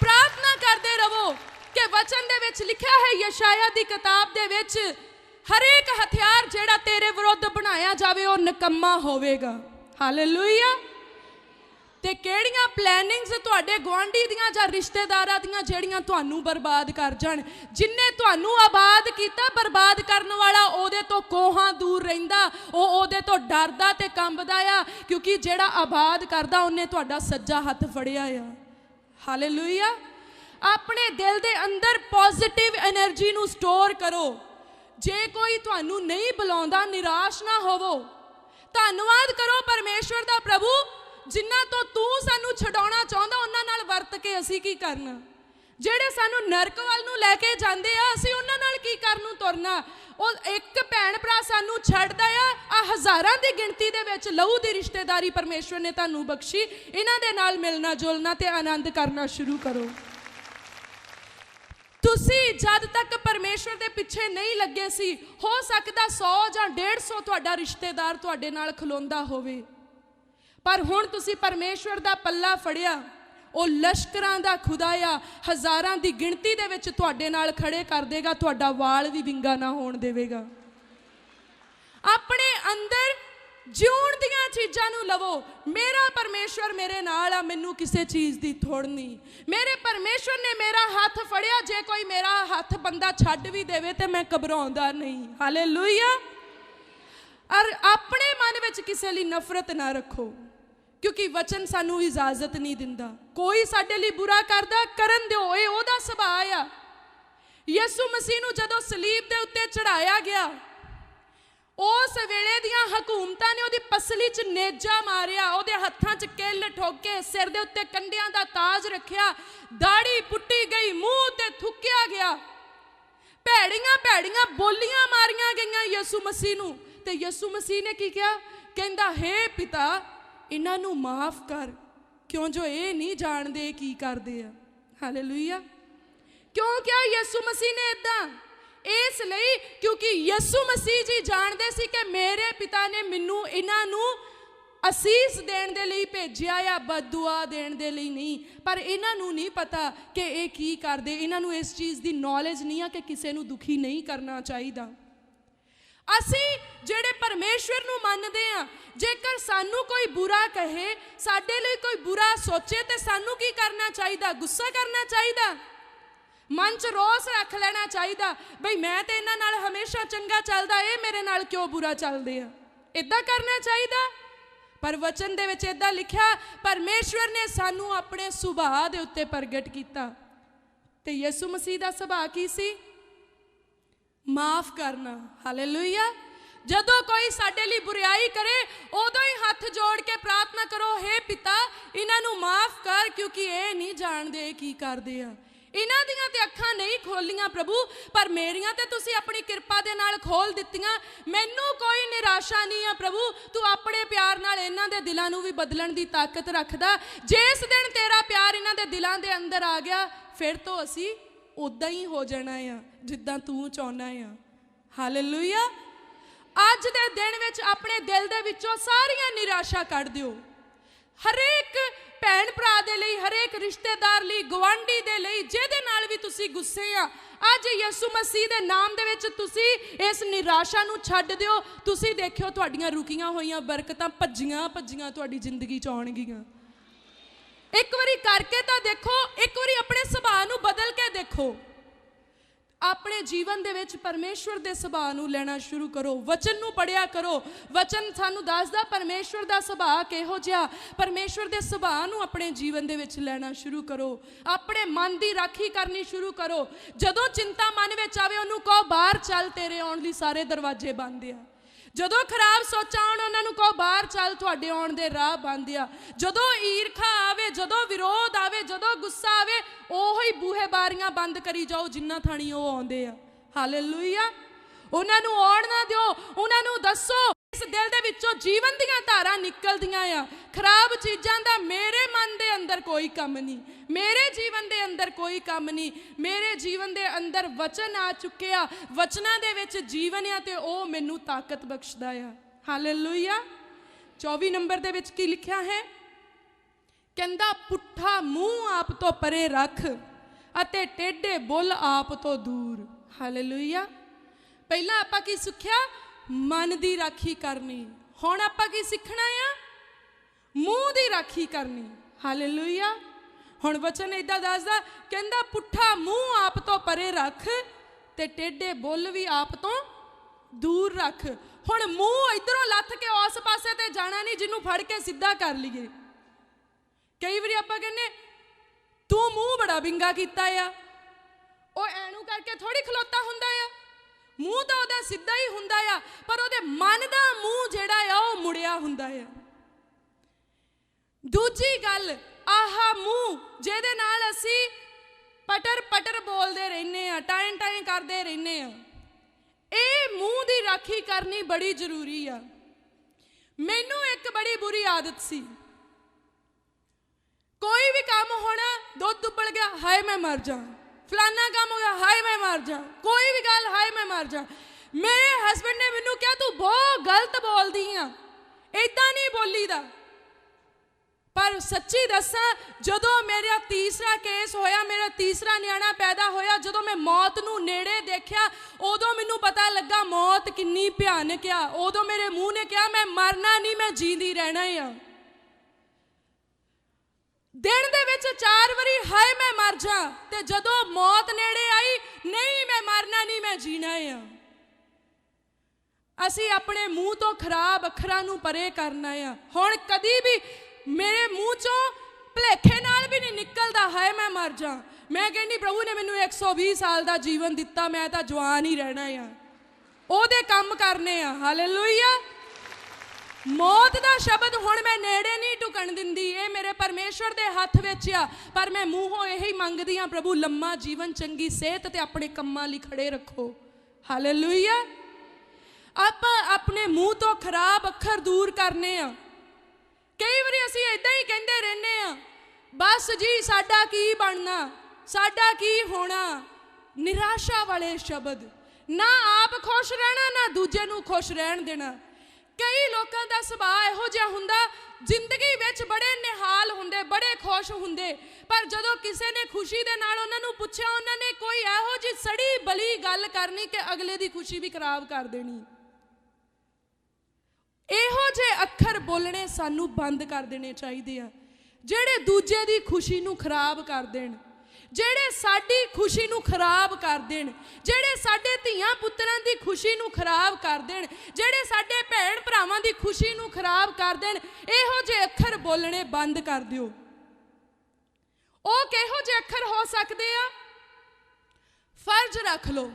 ਪ੍ਰਾਰਥਨਾ ਕਰਦੇ ਰਹੋ ਕਿ ਵਚਨ ਦੇ ਵਿੱਚ ਲਿਖਿਆ ਹੈ, ਯਸ਼ਾਇਆ ਦੀ ਕਿਤਾਬ ਦੇ ਵਿੱਚ, ਹਰੇਕ ਹਥਿਆਰ ਜਿਹੜਾ ਤੇਰੇ ਵਿਰੁੱਧ ਬਣਾਇਆ ਜਾਵੇ, ਉਹ ਨਿਕੰਮਾ ਹੋਵੇਗਾ। ਹਾਲੇਲੂਇਆ ਤੇ ਕਿਹੜੀਆਂ ਪਲੈਨਿੰਗਸ ਤੁਹਾਡੇ ਗੁਆਂਢੀ ਦੀਆਂ ਜਾਂ ਰਿਸ਼ਤੇਦਾਰਾਂ ਦੀਆਂ ਜਿਹੜੀਆਂ ਤੁਹਾਨੂੰ ਬਰਬਾਦ ਕਰ ਜਾਣ? ਜਿਨਨੇ ਤੁਹਾਨੂੰ ਆਬਾਦ ਕੀਤਾ, ਬਰਬਾਦ ਕਰਨ ਵਾਲਾ, ਉਹਦੇ ਤੋਂ ਕੋਹਾਂ ਦੂਰ ਰਹਿੰਦਾ, ਉਹ ਉਹਦੇ ਤੋਂ ਡਰਦਾ ਤੇ ਕੰਬਦਾ ਆ, ਕਿਉਂਕਿ ਜਿਹੜਾ ਆਬਾਦ ਕਰਦਾ, ਉਹਨੇ ਤੁਹਾਡਾ ਸੱਜਾ ਹੱਥ ਫੜਿਆ ਆ। ਹਾਲੇਲੂਇਆ ਆਪਣੇ ਦਿਲ ਦੇ ਅੰਦਰ ਪੋਜ਼ਿਟਿਵ એનર્ਜੀ ਨੂੰ ਸਟੋਰ ਕਰੋ। ਜੇ ਕੋਈ ਤੁਹਾਨੂੰ ਨਹੀਂ ਬੁਲਾਉਂਦਾ, ਨਿਰਾਸ਼ ਨਾ ਹੋਵੋ। ਧੰਨਵਾਦ ਕਰੋ ਪਰਮੇਸ਼ਵਰ ਦਾ ਪ੍ਰਭੂ, ਜਿਨ੍ਹਾਂ ਤੋਂ ਤੂੰ ਸਾਨੂੰ ਛਡਾਉਣਾ ਚਾਹੁੰਦਾ, ਉਹਨਾਂ ਨਾਲ ਵਰਤ ਕੇ ਅਸੀਂ ਕੀ ਕਰਨਾ? ਜਿਹੜੇ ਸਾਨੂੰ ਨਰਕ ਵੱਲ ਨੂੰ ਲੈ ਕੇ ਜਾਂਦੇ ਆ, ਅਸੀਂ ਉਹਨਾਂ ਨਾਲ ਕੀ ਕਰਨ ਨੂੰ ਤੁਰਨਾ? ਉਹ ਇੱਕ ਭੈਣ ਭਰਾ ਸਾਨੂੰ ਛੱਡਦਾ ਆ ਆ ਹਜ਼ਾਰਾਂ ਦੀ ਗਿਣਤੀ ਦੇ ਵਿੱਚ ਲਹੂ ਦੀ ਰਿਸ਼ਤੇਦਾਰੀ ਪਰਮੇਸ਼ਵਰ ਨੇ ਤੁਹਾਨੂੰ ਬਖਸ਼ੀ। ਇਹਨਾਂ ਦੇ ਨਾਲ ਮਿਲਣਾ ਜੁਲਣਾ ਤੇ ਆਨੰਦ ਕਰਨਾ ਸ਼ੁਰੂ ਕਰੋ। ਤੁਸੀਂ ਜਦ ਤੱਕ ਪਰਮੇਸ਼ਵਰ ਦੇ ਪਿੱਛੇ ਨਹੀਂ ਲੱਗੇ ਸੀ, ਹੋ ਸਕਦਾ 100 ਜਾਂ 150 ਤੁਹਾਡਾ ਰਿਸ਼ਤੇਦਾਰ ਤੁਹਾਡੇ ਨਾਲ ਖਲੋਂਦਾ ਹੋਵੇ। ਪਰ ਹੁਣ ਤੁਸੀਂ ਪਰਮੇਸ਼ਵਰ ਦਾ ਪੱਲਾ ਫੜਿਆ, ਉਹ ਲਸ਼ਕਰਾਂ ਦਾ ਖੁਦਾਇਆ, ਹਜ਼ਾਰਾਂ ਦੀ ਗਿਣਤੀ ਦੇ ਵਿੱਚ ਤੁਹਾਡੇ ਨਾਲ ਖੜੇ ਕਰ ਦੇਗਾ, ਤੁਹਾਡਾ ਵਾਲ ਵੀ ਵਿੰਗਾ ਨਾ ਹੋਣ ਦੇਵੇਗਾ। ਆਪਣੇ ਅੰਦਰ ਜਿਉਣ ਦੀਆਂ ਚੀਜ਼ਾਂ ਨੂੰ ਲਵੋ। ਮੇਰਾ ਪਰਮੇਸ਼ਵਰ ਮੇਰੇ ਨਾਲ ਆ, ਮੈਨੂੰ ਕਿਸੇ ਚੀਜ਼ ਦੀ ਥੋੜ ਨਹੀਂ। ਮੇਰੇ ਪਰਮੇਸ਼ਵਰ ਨੇ ਮੇਰਾ ਹੱਥ ਫੜਿਆ, ਜੇ ਕੋਈ ਮੇਰਾ ਹੱਥ ਬੰਦਾ ਛੱਡ ਵੀ ਦੇਵੇ ਤੇ ਮੈਂ ਘਬਰਾਉਂਦਾ ਨਹੀਂ। ਹਾਲੇਲੂਇਆ ਔਰ ਆਪਣੇ ਮਨ ਵਿੱਚ ਕਿਸੇ ਲਈ ਨਫ਼ਰਤ ਨਾ ਰੱਖੋ, ਕਿਉਂਕਿ ਵਚਨ ਸਾਨੂੰ ਇਜਾਜ਼ਤ ਨਹੀਂ ਦਿੰਦਾ। ਕੋਈ ਸਾਡੇ ਲਈ ਬੁਰਾ ਕਰਦਾ, ਕਰਨ ਦਿਓ, ਇਹ ਉਹਦਾ ਸੁਭਾਅ ਆ। ਯਿਸੂ ਮਸੀਹ ਨੂੰ ਜਦੋਂ ਸਲੀਬ ਦੇ ਉੱਤੇ ਚੜਾਇਆ ਗਿਆ ਉਸ ਵੇਲੇ ਦੀਆਂ ਹਕੂਮਤਾਂ ਨੇ ਉਹਦੀ ਪਸਲੀ 'ਚ ਨੇਜਾ ਮਾਰਿਆ, ਉਹਦੇ ਹੱਥਾਂ 'ਚ ਕਿੱਲ ਠੋਕੇ, ਸਿਰ ਦੇ ਉੱਤੇ ਕੰਡਿਆਂ ਦਾ ਤਾਜ ਰੱਖਿਆ ਦਾੜੀ ਪੁੱਟੀ ਗਈ, ਮੂੰਹ ਤੇ ਥੁੱਕਿਆ ਗਿਆ। ਭੈੜੀਆਂ ਭੈੜੀਆਂ ਬੋਲੀਆਂ ਮਾਰੀਆਂ ਗਈਆਂ ਯਿਸੂ ਮਸੀਹ ਨੂੰ। ਤੇ ਯਿਸੂ ਮਸੀਹ ਨੇ ਕੀ ਕਿਹਾ? ਕਹਿੰਦਾ, ਹੇ ਪਿਤਾ, ਇਹਨਾਂ ਨੂੰ ਮਾਫ ਕਰ। ਕਿਉਂ ਜੋ ਇਹ ਨਹੀਂ ਜਾਣਦੇ ਕੀ ਕਰਦੇ ਆ? ਹਾਲੇਲੂਇਆ। ਕਿਉਂ ਕਿਹਾ ਯਿਸੂ ਮਸੀਹ ਨੇ ਇਦਾਂ ਇਸ ਲਈ ਕਿਉਂਕਿ ਯਿਸੂ ਮਸੀਹ ਜੀ ਜਾਣਦੇ ਸੀ ਕਿ ਮੇਰੇ ਪਿਤਾ ਨੇ ਮੈਨੂੰ ਇਹਨਾਂ ਨੂੰ ਅਸੀਸ ਦੇਣ ਦੇ ਲਈ ਭੇਜਿਆ ਆ, ਬਦਦੁਆ ਦੇਣ ਦੇ ਲਈ ਨਹੀਂ। ਪਰ ਇਹਨਾਂ ਨੂੰ ਨਹੀਂ ਪਤਾ ਕਿ ਇਹ ਕੀ ਕਰਦੇ। ਇਹਨਾਂ ਨੂੰ ਇਸ ਚੀਜ਼ ਦੀ ਨੌਲੇਜ ਨਹੀਂ ਆ ਕਿ ਕਿਸੇ ਨੂੰ ਦੁਖੀ ਨਹੀਂ ਕਰਨਾ ਚਾਹੀਦਾ। ਅਸੀਂ ਜਿਹੜੇ ਪਰਮੇਸ਼ਵਰ ਨੂੰ ਮੰਨਦੇ ਆ, ਜੇਕਰ ਸਾਨੂੰ ਕੋਈ ਬੁਰਾ ਕਹੇ, ਸਾਡੇ ਲਈ ਕੋਈ ਬੁਰਾ ਸੋਚੇ ਤੇ ਸਾਨੂੰ ਕੀ ਕਰਨਾ ਚਾਹੀਦਾ? ਗੁੱਸਾ ਕਰਨਾ ਚਾਹੀਦਾ? ਮਨ 'ਚ ਰੋਸ ਰੱਖ ਲੈਣਾ ਚਾਹੀਦਾ, ਬਈ ਮੈਂ ਤੇ ਇਹਨਾਂ ਨਾਲ ਹਮੇਸ਼ਾ ਚੰਗਾ ਚੱਲਦਾ, ਇਹ ਮੇਰੇ ਨਾਲ ਕਿਉਂ ਬੁਰਾ ਚੱਲਦੇ ਆ? ਇਦਾਂ ਕਰਨਾ ਚਾਹੀਦਾ? ਪਰ ਵਚਨ ਦੇ ਵਿੱਚ ਇਦਾਂ ਲਿਖਿਆ, ਪਰਮੇਸ਼ਵਰ ਨੇ ਸਾਨੂੰ ਆਪਣੇ ਸੁਭਾਅ ਦੇ ਉੱਤੇ ਪ੍ਰਗਟ ਕੀਤਾ। ਤੇ ਯਿਸੂ ਮਸੀਹ ਦਾ ਸੁਭਾਅ ਕੀ ਸੀ? ਮਾਫ ਕਰਨਾ। ਹਾਲੇਲੂਇਆ। ਜਦੋਂ ਕੋਈ ਸਾਡੇ ਲਈ ਬੁਰੀਾਈ ਕਰੇ, ਉਦੋਂ ਹੀ ਹੱਥ ਜੋੜ ਕੇ ਪ੍ਰਾਰਥਨਾ ਕਰੋ हे ਪਿਤਾ, ਇਹਨਾਂ ਨੂੰ ਮਾਫ ਕਰ, ਕਿਉਂਕਿ ਇਹ ਨਹੀਂ ਜਾਣਦੇ ਇਹ ਕੀ ਕਰਦੇ ਆ। ਇਹਨਾਂ ਦੀਆਂ ਤੇ ਅੱਖਾਂ ਨਹੀਂ ਖੋਲੀਆਂ ਪ੍ਰਭੂ, ਪਰ ਮੇਰੀਆਂ ਤੇ ਤੁਸੀਂ ਆਪਣੀ ਕਿਰਪਾ ਦੇ ਨਾਲ ਖੋਲ ਦਿੱਤੀਆਂ। ਮੈਨੂੰ ਕੋਈ ਨਿਰਾਸ਼ਾ ਨਹੀਂ ਆ ਪ੍ਰਭੂ, ਤੂੰ ਆਪਣੇ ਪਿਆਰ ਨਾਲ ਇਹਨਾਂ ਦੇ ਦਿਲਾਂ ਨੂੰ ਵੀ ਬਦਲਣ ਦੀ ਤਾਕਤ ਰੱਖਦਾ। ਜਿਸ ਦਿਨ ਤੇਰਾ ਪਿਆਰ ਇਹਨਾਂ ਦੇ ਦਿਲਾਂ ਦੇ ਅੰਦਰ ਆ ਗਿਆ, ਫਿਰ ਤੋਂ ਅਸੀਂ ਉਦਾਂ ਹੀ ਹੋ ਜਾਣਾ ਆ, ਜਿੱਦਾਂ ਤੂੰ ਚਾਹੁੰਦਾ ਆ। ਹਾਲੇਲੂਇਆ ਅੱਜ ਦੇ ਦਿਨ ਵਿੱਚ ਆਪਣੇ ਦਿਲ ਦੇ ਵਿੱਚੋਂ ਸਾਰੀਆਂ ਨਿਰਾਸ਼ਾ ਕੱਢ ਦਿਓ। ਹਰੇਕ ਭੈਣ ਭਰਾ ਦੇ ਲਈ, ਹਰੇਕ ਰਿਸ਼ਤੇਦਾਰ ਲਈ ਗਵਾਂਢੀ ਦੇ ਲਈ, ਜਿਹਦੇ ਨਾਲ ਵੀ ਤੁਸੀਂ ਗੁੱਸੇ ਆ, ਅੱਜ ਯਿਸੂ ਮਸੀਹ ਦੇ ਨਾਮ ਦੇ ਵਿੱਚ ਤੁਸੀਂ ਇਸ ਨਿਰਾਸ਼ਾ ਨੂੰ ਛੱਡ ਦਿਓ। ਤੁਸੀਂ ਦੇਖਿਓ ਤੁਹਾਡੀਆਂ ਰੁਕੀਆਂ ਹੋਈਆਂ ਬਰਕਤਾਂ ਭੱਜੀਆਂ ਭੱਜੀਆਂ ਤੁਹਾਡੀ ਜ਼ਿੰਦਗੀ ਚ ਆਉਣਗੀਆਂ। ਇੱਕ ਵਾਰੀ ਕਰਕੇ ਤਾਂ ਦੇਖੋ, ਇੱਕ ਵਾਰੀ ਆਪਣੇ ਸੁਭਾਅ ਨੂੰ ਬਦਲ ਕੇ ਦੇਖੋ। ਆਪਣੇ ਜੀਵਨ ਦੇ ਵਿੱਚ ਪਰਮੇਸ਼ਵਰ ਦੇ ਸੁਭਾਅ ਨੂੰ ਲੈਣਾ ਸ਼ੁਰੂ ਕਰੋ। ਵਚਨ ਨੂੰ ਪੜਿਆ ਕਰੋ। ਵਚਨ ਸਾਨੂੰ ਦੱਸਦਾ ਪਰਮੇਸ਼ਵਰ ਦਾ ਸੁਭਾਅ ਕਿਹੋ ਜਿਹਾ। ਪਰਮੇਸ਼ਵਰ ਦੇ ਸੁਭਾਅ ਨੂੰ ਆਪਣੇ ਜੀਵਨ ਦੇ ਵਿੱਚ ਲੈਣਾ ਸ਼ੁਰੂ ਕਰੋ। ਆਪਣੇ ਮਨ ਦੀ ਰਾਖੀ ਕਰਨੀ ਸ਼ੁਰੂ ਕਰੋ। ਜਦੋਂ ਚਿੰਤਾ ਮਨ ਵਿੱਚ ਆਵੇ, ਉਹਨੂੰ ਕਹੋ, ਬਾਹਰ ਚੱਲ, ਤੇਰੇ ਆਉਣ ਲਈ ਸਾਰੇ ਦਰਵਾਜ਼ੇ ਬੰਦ ਆ। ਜਦੋਂ ਖਰਾਬ ਸੋਚਾਂ ਆਉਣ, ਉਹਨਾਂ ਨੂੰ ਕਹੋ, ਬਾਹਰ ਚੱਲ, ਤੁਹਾਡੇ ਆਉਣ ਦੇ ਰਾਹ ਬੰਦ ਆ। ਜਦੋਂ ਈਰਖਾ ਆਵੇ, ਜਦੋਂ ਵਿਰੋਧ ਆਵੇ, ਜਦੋਂ ਗੁੱਸਾ ਆਵੇ, ਉਹੋ ਹੀ ਬੂਹੇ ਬਾਰੀਆਂ ਬੰਦ ਕਰੀ ਜਾਓ, ਜਿੰਨਾ ਥਾਣੀ ਉਹ ਆਉਂਦੇ ਆ। ਹਾਲੇਲੂਇਆ ਉਹਨਾਂ ਨੂੰ ਆਉਣ ਨਾ ਦਿਓ, ਉਹਨਾਂ ਨੂੰ ਦੱਸੋ। ਇਸ ਦਿਲ ਦੇ ਵਿੱਚੋਂ ਜੀਵਨ ਦੀਆਂ ਧਾਰਾਂ ਨਿਕਲਦੀਆਂ ਆ। ਖਰਾਬ ਚੀਜ਼ਾਂ ਦਾ ਮੇਰੇ ਮਨ ਦੇ ਅੰਦਰ ਕੋਈ ਕੰਮ ਨਹੀਂ। ਮੇਰੇ ਜੀਵਨ ਦੇ ਅੰਦਰ ਕੋਈ ਕੰਮ ਨਹੀਂ। ਮੇਰੇ ਜੀਵਨ ਦੇ ਅੰਦਰ ਵਚਨ ਆ ਚੁੱਕਿਆ ਵਚਨਾਂ ਦੇ ਵਿੱਚ ਜੀਵਨ ਆ ਤੇ ਉਹ ਮੈਨੂੰ ਤਾਕਤ ਬਖਸ਼ਦਾ ਆ। ਹਾਲੇਲੂਇਆ। 24 ਨੰਬਰ ਦੇ ਵਿੱਚ ਕੀ ਲਿਖਿਆ ਹੈ? ਕਹਿੰਦਾ, ਪੁੱਠਾ ਮੂੰਹ ਆਪ ਤੋਂ ਪਰੇ ਰੱਖ ਅਤੇ ਟੇਢੇ ਬੁੱਲ ਆਪ ਤੋਂ ਦੂਰ। ਹਾਲੇਲੂਇਆ। ਪਹਿਲਾਂ ਆਪਾਂ ਕੀ ਸਿੱਖਿਆ? ਮਨ ਦੀ ਰਾਖੀ ਕਰਨੀ। ਹੁਣ ਆਪਾਂ ਕੀ ਸਿੱਖਣਾ ਆ? ਮੂੰਹ ਦੀ ਰਾਖੀ ਕਰਨੀ। ਹਾਲੇਲੂਇਆ ਹੁਣ ਵਚਨ ਇਦਾਂ ਦੱਸਦਾ, ਕਹਿੰਦਾ, ਪੁੱਠਾ ਮੂੰਹ ਆਪ ਤੋਂ ਪਰੇ ਰੱਖ ਤੇ ਟੇਢੇ ਬੁੱਲ ਵੀ ਆਪ ਤੋਂ ਦੂਰ ਰੱਖ। ਹੁਣ ਮੂੰਹ ਇਧਰੋਂ ਲੱਥ ਕੇ ਉਸ ਪਾਸੇ ਤੇ ਜਾਣਾ ਨਹੀਂ, ਜਿਹਨੂੰ ਫੜ ਕੇ ਸਿੱਧਾ ਕਰ ਲਈਏ। ਕਈ ਵਾਰੀ ਆਪਾਂ ਕਹਿੰਨੇ ਤੂੰ ਮੂੰਹ ਬੜਾ ਬਿੰਗਾ ਕੀਤਾ ਆ। ਉਹ ਐਨੂੰ ਕਰਕੇ ਥੋੜੀ ਖਲੋਤਾ ਹੁੰਦਾ ਆ। ਮੂੰਹ ਤਾਂ ਉਹਦਾ ਸਿੱਧਾ ਹੀ ਹੁੰਦਾ ਆ, ਪਰ ਉਹਦੇ ਮਨ ਦਾ ਮੂੰਹ ਜਿਹੜਾ ਆ, ਉਹ ਮੁੜਿਆ ਹੁੰਦਾ ਆ। ਦੂਜੀ ਗੱਲ, ਆਹਾ ਮੂੰਹ ਜਿਹਦੇ ਨਾਲ ਅਸੀਂ ਪਟਰ ਪਟਰ ਬੋਲਦੇ ਰਹਿੰਦੇ ਆ, ਟਾਈਂ ਟਾਈਂ ਕਰਦੇ ਰਹਿੰਦੇ ਆ। ਇਹ ਮੂੰਹ ਦੀ ਰਾਖੀ ਕਰਨੀ ਬੜੀ ਜ਼ਰੂਰੀ ਆ। ਮੈਨੂੰ ਇੱਕ ਬੜੀ ਬੁਰੀ ਆਦਤ ਸੀ। ਕੋਈ ਵੀ ਕੰਮ ਹੋਣਾ, ਦੁੱਧ ਉੱਬਲ ਗਿਆ, ਹਾਏ ਮੈਂ ਮਰ ਜਾਵਾਂ। ਫਲਾਨਾ ਕੰਮ ਹੋਇਆ, ਹਾਏ ਮੈਂ ਮਰ ਜਾ। ਕੋਈ ਵੀ ਗੱਲ, ਹਾਏ ਮੈਂ ਮਰ ਜਾ। ਮੇਰੇ ਹਸਬੰਡ ਨੇ ਮੈਨੂੰ ਕਿਹਾ, ਤੂੰ ਬਹੁਤ ਗਲਤ ਬੋਲਦੀ ਆ। ਇਦਾਂ ਨਹੀਂ ਬੋਲੀਦਾ। ਪਰ ਸੱਚੀ ਦੱਸਾਂ, ਜਦੋਂ ਮੇਰਾ ਤੀਸਰਾ ਕੇਸ ਹੋਇਆ, ਮੇਰਾ ਤੀਸਰਾ ਨਿਆਣਾ ਪੈਦਾ ਹੋਇਆ, ਜਦੋਂ ਮੈਂ ਮੌਤ ਨੂੰ ਨੇੜੇ ਦੇਖਿਆ, ਉਦੋਂ ਮੈਨੂੰ ਪਤਾ ਲੱਗਾ ਮੌਤ ਕਿੰਨੀ ਭਿਆਨਕ ਆ। ਉਦੋਂ ਮੇਰੇ ਮੂੰਹ ਨੇ ਕਿਹਾ, ਮੈਂ ਮਰਨਾ ਨਹੀਂ, ਮੈਂ ਜੀਂਦੀ ਰਹਿਣਾ ਆ। ਦਿਨ ਦੇ ਵਿੱਚ ਚਾਰ ਵਾਰੀ ਹਾਏ ਮੈਂ ਮਰ ਜਾ ਤੇ ਜਦੋਂ ਮੌਤ ਨੇੜੇ ਆਈ, ਨਹੀਂ ਮੈਂ ਮਰਨਾ, ਨਹੀਂ ਮੈਂ ਜੀਣਾ ਆ। ਅਸੀਂ ਆਪਣੇ ਮੂੰਹ ਤੋਂ ਖਰਾਬ ਅੱਖਰਾਂ ਨੂੰ ਪਰੇ ਕਰਨਾ ਆ। ਹੁਣ ਕਦੀ ਵੀ ਮੇਰੇ ਮੂੰਹ ਚੋਂ ਭਲੇਖੇ ਨਾਲ ਵੀ ਨਹੀਂ ਨਿਕਲਦਾ, ਹਾਏ ਮੈਂ ਮਰ ਜਾ ਮੈਂ ਕਹਿੰਦੀ, ਪ੍ਰਭੂ ਨੇ ਮੈਨੂੰ 120 ਸਾਲ ਦਾ ਜੀਵਨ ਦਿੱਤਾ, ਮੈਂ ਤਾਂ ਜਵਾਨ ਹੀ ਰਹਿਣਾ ਆ। ਉਹਦੇ ਕੰਮ ਕਰਨੇ ਆ। ਹਾਲੇਲੂਇਆ ਮੌਤ ਦਾ ਸ਼ਬਦ ਹੁਣ ਮੈਂ ਨੇੜੇ ਨਹੀਂ ਟੁਕਣ ਦਿੰਦੀ। ਇਹ ਮੇਰੇ ਪਰਮੇਸ਼ਵਰ ਦੇ ਹੱਥ ਵਿੱਚ ਆ। ਪਰ ਮੈਂ ਮੂੰਹੋਂ ਇਹੀ ਮੰਗਦੀ ਆ ਪ੍ਰਭੂ, ਲੰਮਾ ਜੀਵਨ, ਚੰਗੀ ਸਿਹਤ ਤੇ ਆਪਣੇ ਕੰਮਾਂ ਲਈ ਖੜੇ ਰੱਖੋ। ਹਾਲੇਲੂਇਆ ਆਪਾਂ ਆਪਣੇ ਮੂੰਹ ਤੋਂ ਖਰਾਬ ਅੱਖਰ ਦੂਰ ਕਰਨੇ ਆ। ਕਈ ਵਾਰੀ ਅਸੀਂ ਇਦਾਂ ਹੀ ਕਹਿੰਦੇ ਰਹਿੰਦੇ ਆ, ਬਸ ਜੀ, ਸਾਡਾ ਕੀ ਬਣਨਾ? ਸਾਡਾ ਕੀ ਹੋਣਾ? ਨਿਰਾਸ਼ਾ ਵਾਲੇ ਸ਼ਬਦ। ਨਾ ਆਪ ਖੁਸ਼ ਰਹਿਣਾ, ਨਾ ਦੂਜੇ ਨੂੰ ਖੁਸ਼ ਰਹਿਣ ਦੇਣਾ। ਕਈ ਲੋਕਾਂ ਦਾ ਸੁਭਾਅ ਇਹੋ ਜਿਹਾ ਹੁੰਦਾ, ਜ਼ਿੰਦਗੀ ਵਿੱਚ ਬੜੇ ਨਿਹਾਲ ਹੁੰਦੇ, ਬੜੇ ਖੁਸ਼ ਹੁੰਦੇ। ਪਰ ਜਦੋਂ ਕਿਸੇ ਨੇ ਖੁਸ਼ੀ ਦੇ ਨਾਲ ਉਹਨਾਂ ਨੂੰ ਪੁੱਛਿਆ, ਉਹਨਾਂ ਨੇ ਕੋਈ ਇਹੋ ਜਿਹੀ ਸੜੀ ਬਲੀ ਗੱਲ ਕਰਨੀ ਕਿ ਅਗਲੇ ਦੀ ਖੁਸ਼ੀ ਵੀ ਖਰਾਬ ਕਰ ਦੇਣੀ। ਇਹੋ ਜਿਹੇ ਅੱਖਰ ਬੋਲਣੇ ਸਾਨੂੰ ਬੰਦ ਕਰ ਦੇਣੇ ਚਾਹੀਦੇ ਆ, ਜਿਹੜੇ ਦੂਜੇ ਦੀ ਖੁਸ਼ੀ ਨੂੰ ਖਰਾਬ ਕਰ ਦੇਣ। ਜਿਹੜੇ ਸਾਡੀ ਖੁਸ਼ੀ ਨੂੰ ਖਰਾਬ ਕਰ ਦੇਣ, ਜਿਹੜੇ ਸਾਡੇ ਧੀਆਂ ਪੁੱਤਰਾਂ ਦੀ ਖੁਸ਼ੀ ਨੂੰ ਖਰਾਬ ਕਰ ਦੇਣ, ਜਿਹੜੇ ਸਾਡੇ ਭੈਣ ਭਰਾਵਾਂ ਦੀ ਖੁਸ਼ੀ ਨੂੰ ਖਰਾਬ ਕਰ ਦੇਣ, ਇਹੋ ਜਿਹੇ ਅੱਖਰ ਬੋਲਣੇ ਬੰਦ ਕਰ ਦਿਓ। ਉਹ ਕਿਹੋ ਜਿਹੇ ਅੱਖਰ ਹੋ ਸਕਦੇ ਆ? ਫਰਜ਼ ਰੱਖ ਲਓ।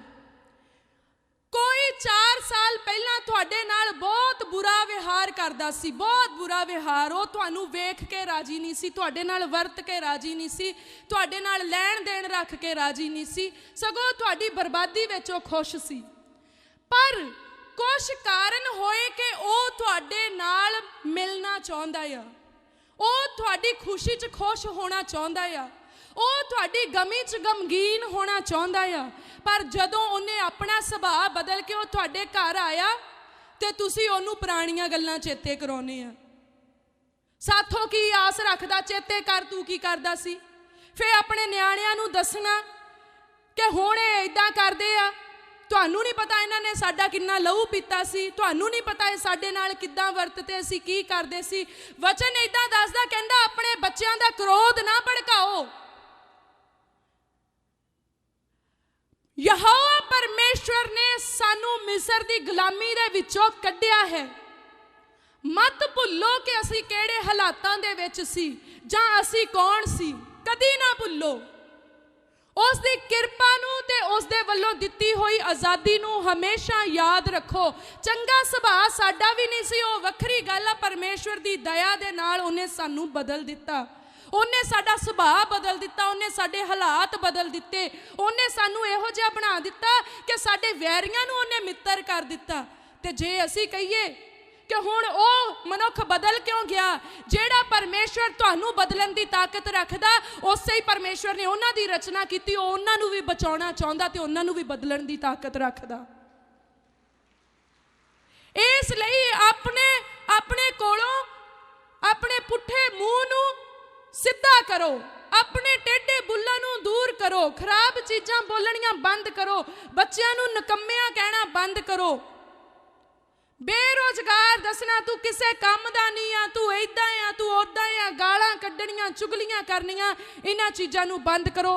ਕੋਈ 4 ਸਾਲ ਪਹਿਲਾਂ ਤੁਹਾਡੇ ਨਾਲ ਬਹੁਤ ਬੁਰਾ ਵਿਹਾਰ ਕਰਦਾ ਸੀ, ਬਹੁਤ ਬੁਰਾ ਵਿਹਾਰ। ਉਹ ਤੁਹਾਨੂੰ ਵੇਖ ਕੇ ਰਾਜੀ ਨਹੀਂ ਸੀ, ਤੁਹਾਡੇ ਨਾਲ ਵਰਤ ਕੇ ਰਾਜੀ ਨਹੀਂ ਸੀ, ਤੁਹਾਡੇ ਨਾਲ ਲੈਣ ਦੇਣ ਰੱਖ ਕੇ ਰਾਜੀ ਨਹੀਂ ਸੀ। ਸਗੋਂ ਤੁਹਾਡੀ ਬਰਬਾਦੀ ਵਿੱਚ ਉਹ ਖੁਸ਼ ਸੀ। ਪਰ ਕੁਝ ਕਾਰਨ ਹੋਏ ਕਿ ਉਹ ਤੁਹਾਡੇ ਨਾਲ ਮਿਲਣਾ ਚਾਹੁੰਦਾ ਆ। ਉਹ ਤੁਹਾਡੀ ਖੁਸ਼ੀ 'ਚ ਖੁਸ਼ ਹੋਣਾ ਚਾਹੁੰਦਾ ਆ। ਉਹ ਤੁਹਾਡੀ ਗਮੀ 'ਚ ਗਮਗੀਨ ਹੋਣਾ ਚਾਹੁੰਦਾ ਆ। ਪਰ ਜਦੋਂ ਉਹਨੇ ਆਪਣਾ ਸੁਭਾਅ ਬਦਲ ਕੇ ਉਹ ਤੁਹਾਡੇ ਘਰ ਆਇਆ, ਤੇ ਤੁਸੀਂ ਉਹਨੂੰ ਪੁਰਾਣੀਆਂ ਗੱਲਾਂ ਚੇਤੇ ਕਰਾਉਨੇ ਆ। ਸਾਥੋਂ ਕੀ ਆਸ ਰੱਖਦਾ, ਚੇਤੇ ਕਰ ਤੂੰ ਕੀ ਕਰਦਾ ਸੀ? ਫੇ ਆਪਣੇ ਨਿਆਣਿਆਂ ਨੂੰ ਦੱਸਣਾ ਕਿ ਹੁਣ ਇਹ ਇਦਾਂ ਕਰਦੇ ਆ। ਤੁਹਾਨੂੰ ਨਹੀਂ ਪਤਾ ਇਹਨਾਂ ਨੇ ਸਾਡਾ ਕਿੰਨਾ ਲਹੂ ਪੀਤਾ ਸੀ। ਤੁਹਾਨੂੰ ਨਹੀਂ ਪਤਾ ਇਹ ਸਾਡੇ ਨਾਲ ਕਿੱਦਾਂ ਵਰਤਦੇ ਸੀ, ਕੀ ਕਰਦੇ ਸੀ। ਵਚਨ ਇਦਾਂ ਦੱਸਦਾ, ਕਹਿੰਦਾ ਆਪਣੇ ਬੱਚਿਆਂ ਦਾ ਕ੍ਰੋਧ ਨਾ ਭੜਕਾਓ। ਯਹੋਵਾ ਪਰਮੇਸ਼ਵਰ ਨੇ ਸਾਨੂੰ ਮਿਸਰ ਦੀ ਗੁਲਾਮੀ ਦੇ ਵਿੱਚੋਂ ਕੱਢਿਆ ਹੈ। ਮਤ ਭੁੱਲੋ ਕਿ ਅਸੀਂ ਕਿਹੜੇ ਹਾਲਾਤਾਂ ਦੇ ਵਿੱਚ ਸੀ ਜਾਂ ਅਸੀਂ ਕੌਣ ਸੀ। ਕਦੀ ਨਾ ਭੁੱਲੋ। ਉਸ ਦੀ ਕਿਰਪਾ ਨੂੰ ਤੇ ਉਸ ਦੇ ਵੱਲੋਂ ਦਿੱਤੀ ਹੋਈ ਆਜ਼ਾਦੀ ਨੂੰ ਹਮੇਸ਼ਾ ਯਾਦ ਰੱਖੋ। ਚੰਗਾ ਸੁਭਾਅ ਸਾਡਾ ਵੀ ਨਹੀਂ ਸੀ, ਉਹ ਵੱਖਰੀ ਗੱਲ ਆ। ਪਰਮੇਸ਼ਵਰ ਦੀ ਦਇਆ ਦੇ ਨਾਲ ਉਹਨੇ ਸਾਨੂੰ ਬਦਲ ਦਿੱਤਾ। ਉਹਨੇ ਸਾਡਾ ਸੁਭਾਅ ਬਦਲ ਦਿੱਤਾ, ਉਹਨੇ ਸਾਡੇ ਹਾਲਾਤ ਬਦਲ ਦਿੱਤੇ, ਉਹਨੇ ਸਾਨੂੰ ਇਹੋ ਜਿਹਾ ਬਣਾ ਦਿੱਤਾ ਕਿ ਸਾਡੇ ਵੈਰੀਆਂ ਨੂੰ ਉਹਨੇ ਮਿੱਤਰ ਕਰ ਦਿੱਤਾ। ਤੇ ਜੇ ਅਸੀਂ ਕਹੀਏ ਕਿ ਹੁਣ ਉਹ ਮਨੁੱਖ ਬਦਲ ਕਿਉਂ ਗਿਆ, ਜਿਹੜਾ ਪਰਮੇਸ਼ਵਰ ਤੁਹਾਨੂੰ ਬਦਲਣ ਦੀ ਤਾਕਤ ਰੱਖਦਾ, ਉਸੇ ਹੀ ਪਰਮੇਸ਼ਵਰ ਨੇ ਉਹਨਾਂ ਦੀ ਰਚਨਾ ਕੀਤੀ, ਉਹ ਉਹਨਾਂ ਨੂੰ ਵੀ ਬਚਾਉਣਾ ਚਾਹੁੰਦਾ ਤੇ ਉਹਨਾਂ ਨੂੰ ਵੀ ਬਦਲਣ ਦੀ ਤਾਕਤ ਰੱਖਦਾ। ਇਸ ਲਈ ਆਪਣੇ ਆਪਣੇ ਕੋਲੋਂ, ਆਪਣੇ ਪੁੱਠੇ ਮੂੰਹ ਨੂੰ ਸਿੱਧਾ ਕਰੋ। ਆਪਣੇ ਟੇਢੇ ਬੁੱਲਾਂ ਨੂੰ ਦੂਰ ਕਰੋ। ਖਰਾਬ ਚੀਜ਼ਾਂ ਬੋਲਣੀਆਂ ਬੰਦ ਕਰੋ। ਬੱਚਿਆਂ ਨੂੰ ਨਕੰਮਿਆਂ ਕਹਿਣਾ ਬੰਦ ਕਰੋ। ਬੇਰੋਜ਼ਗਾਰ ਦੱਸਣਾ, ਤੂੰ ਕਿਸੇ ਕੰਮ ਦਾ ਨਹੀਂ ਆ, ਤੂੰ ਇਦਾਂ ਆ, ਤੂੰ ਉਦਾਂ ਆ, ਗਾਲਾਂ ਕੱਢਣੀਆਂ, ਚੁਗਲੀਆਂ ਕਰਨੀਆਂ, ਇਹਨਾਂ ਚੀਜ਼ਾਂ ਨੂੰ ਬੰਦ ਕਰੋ।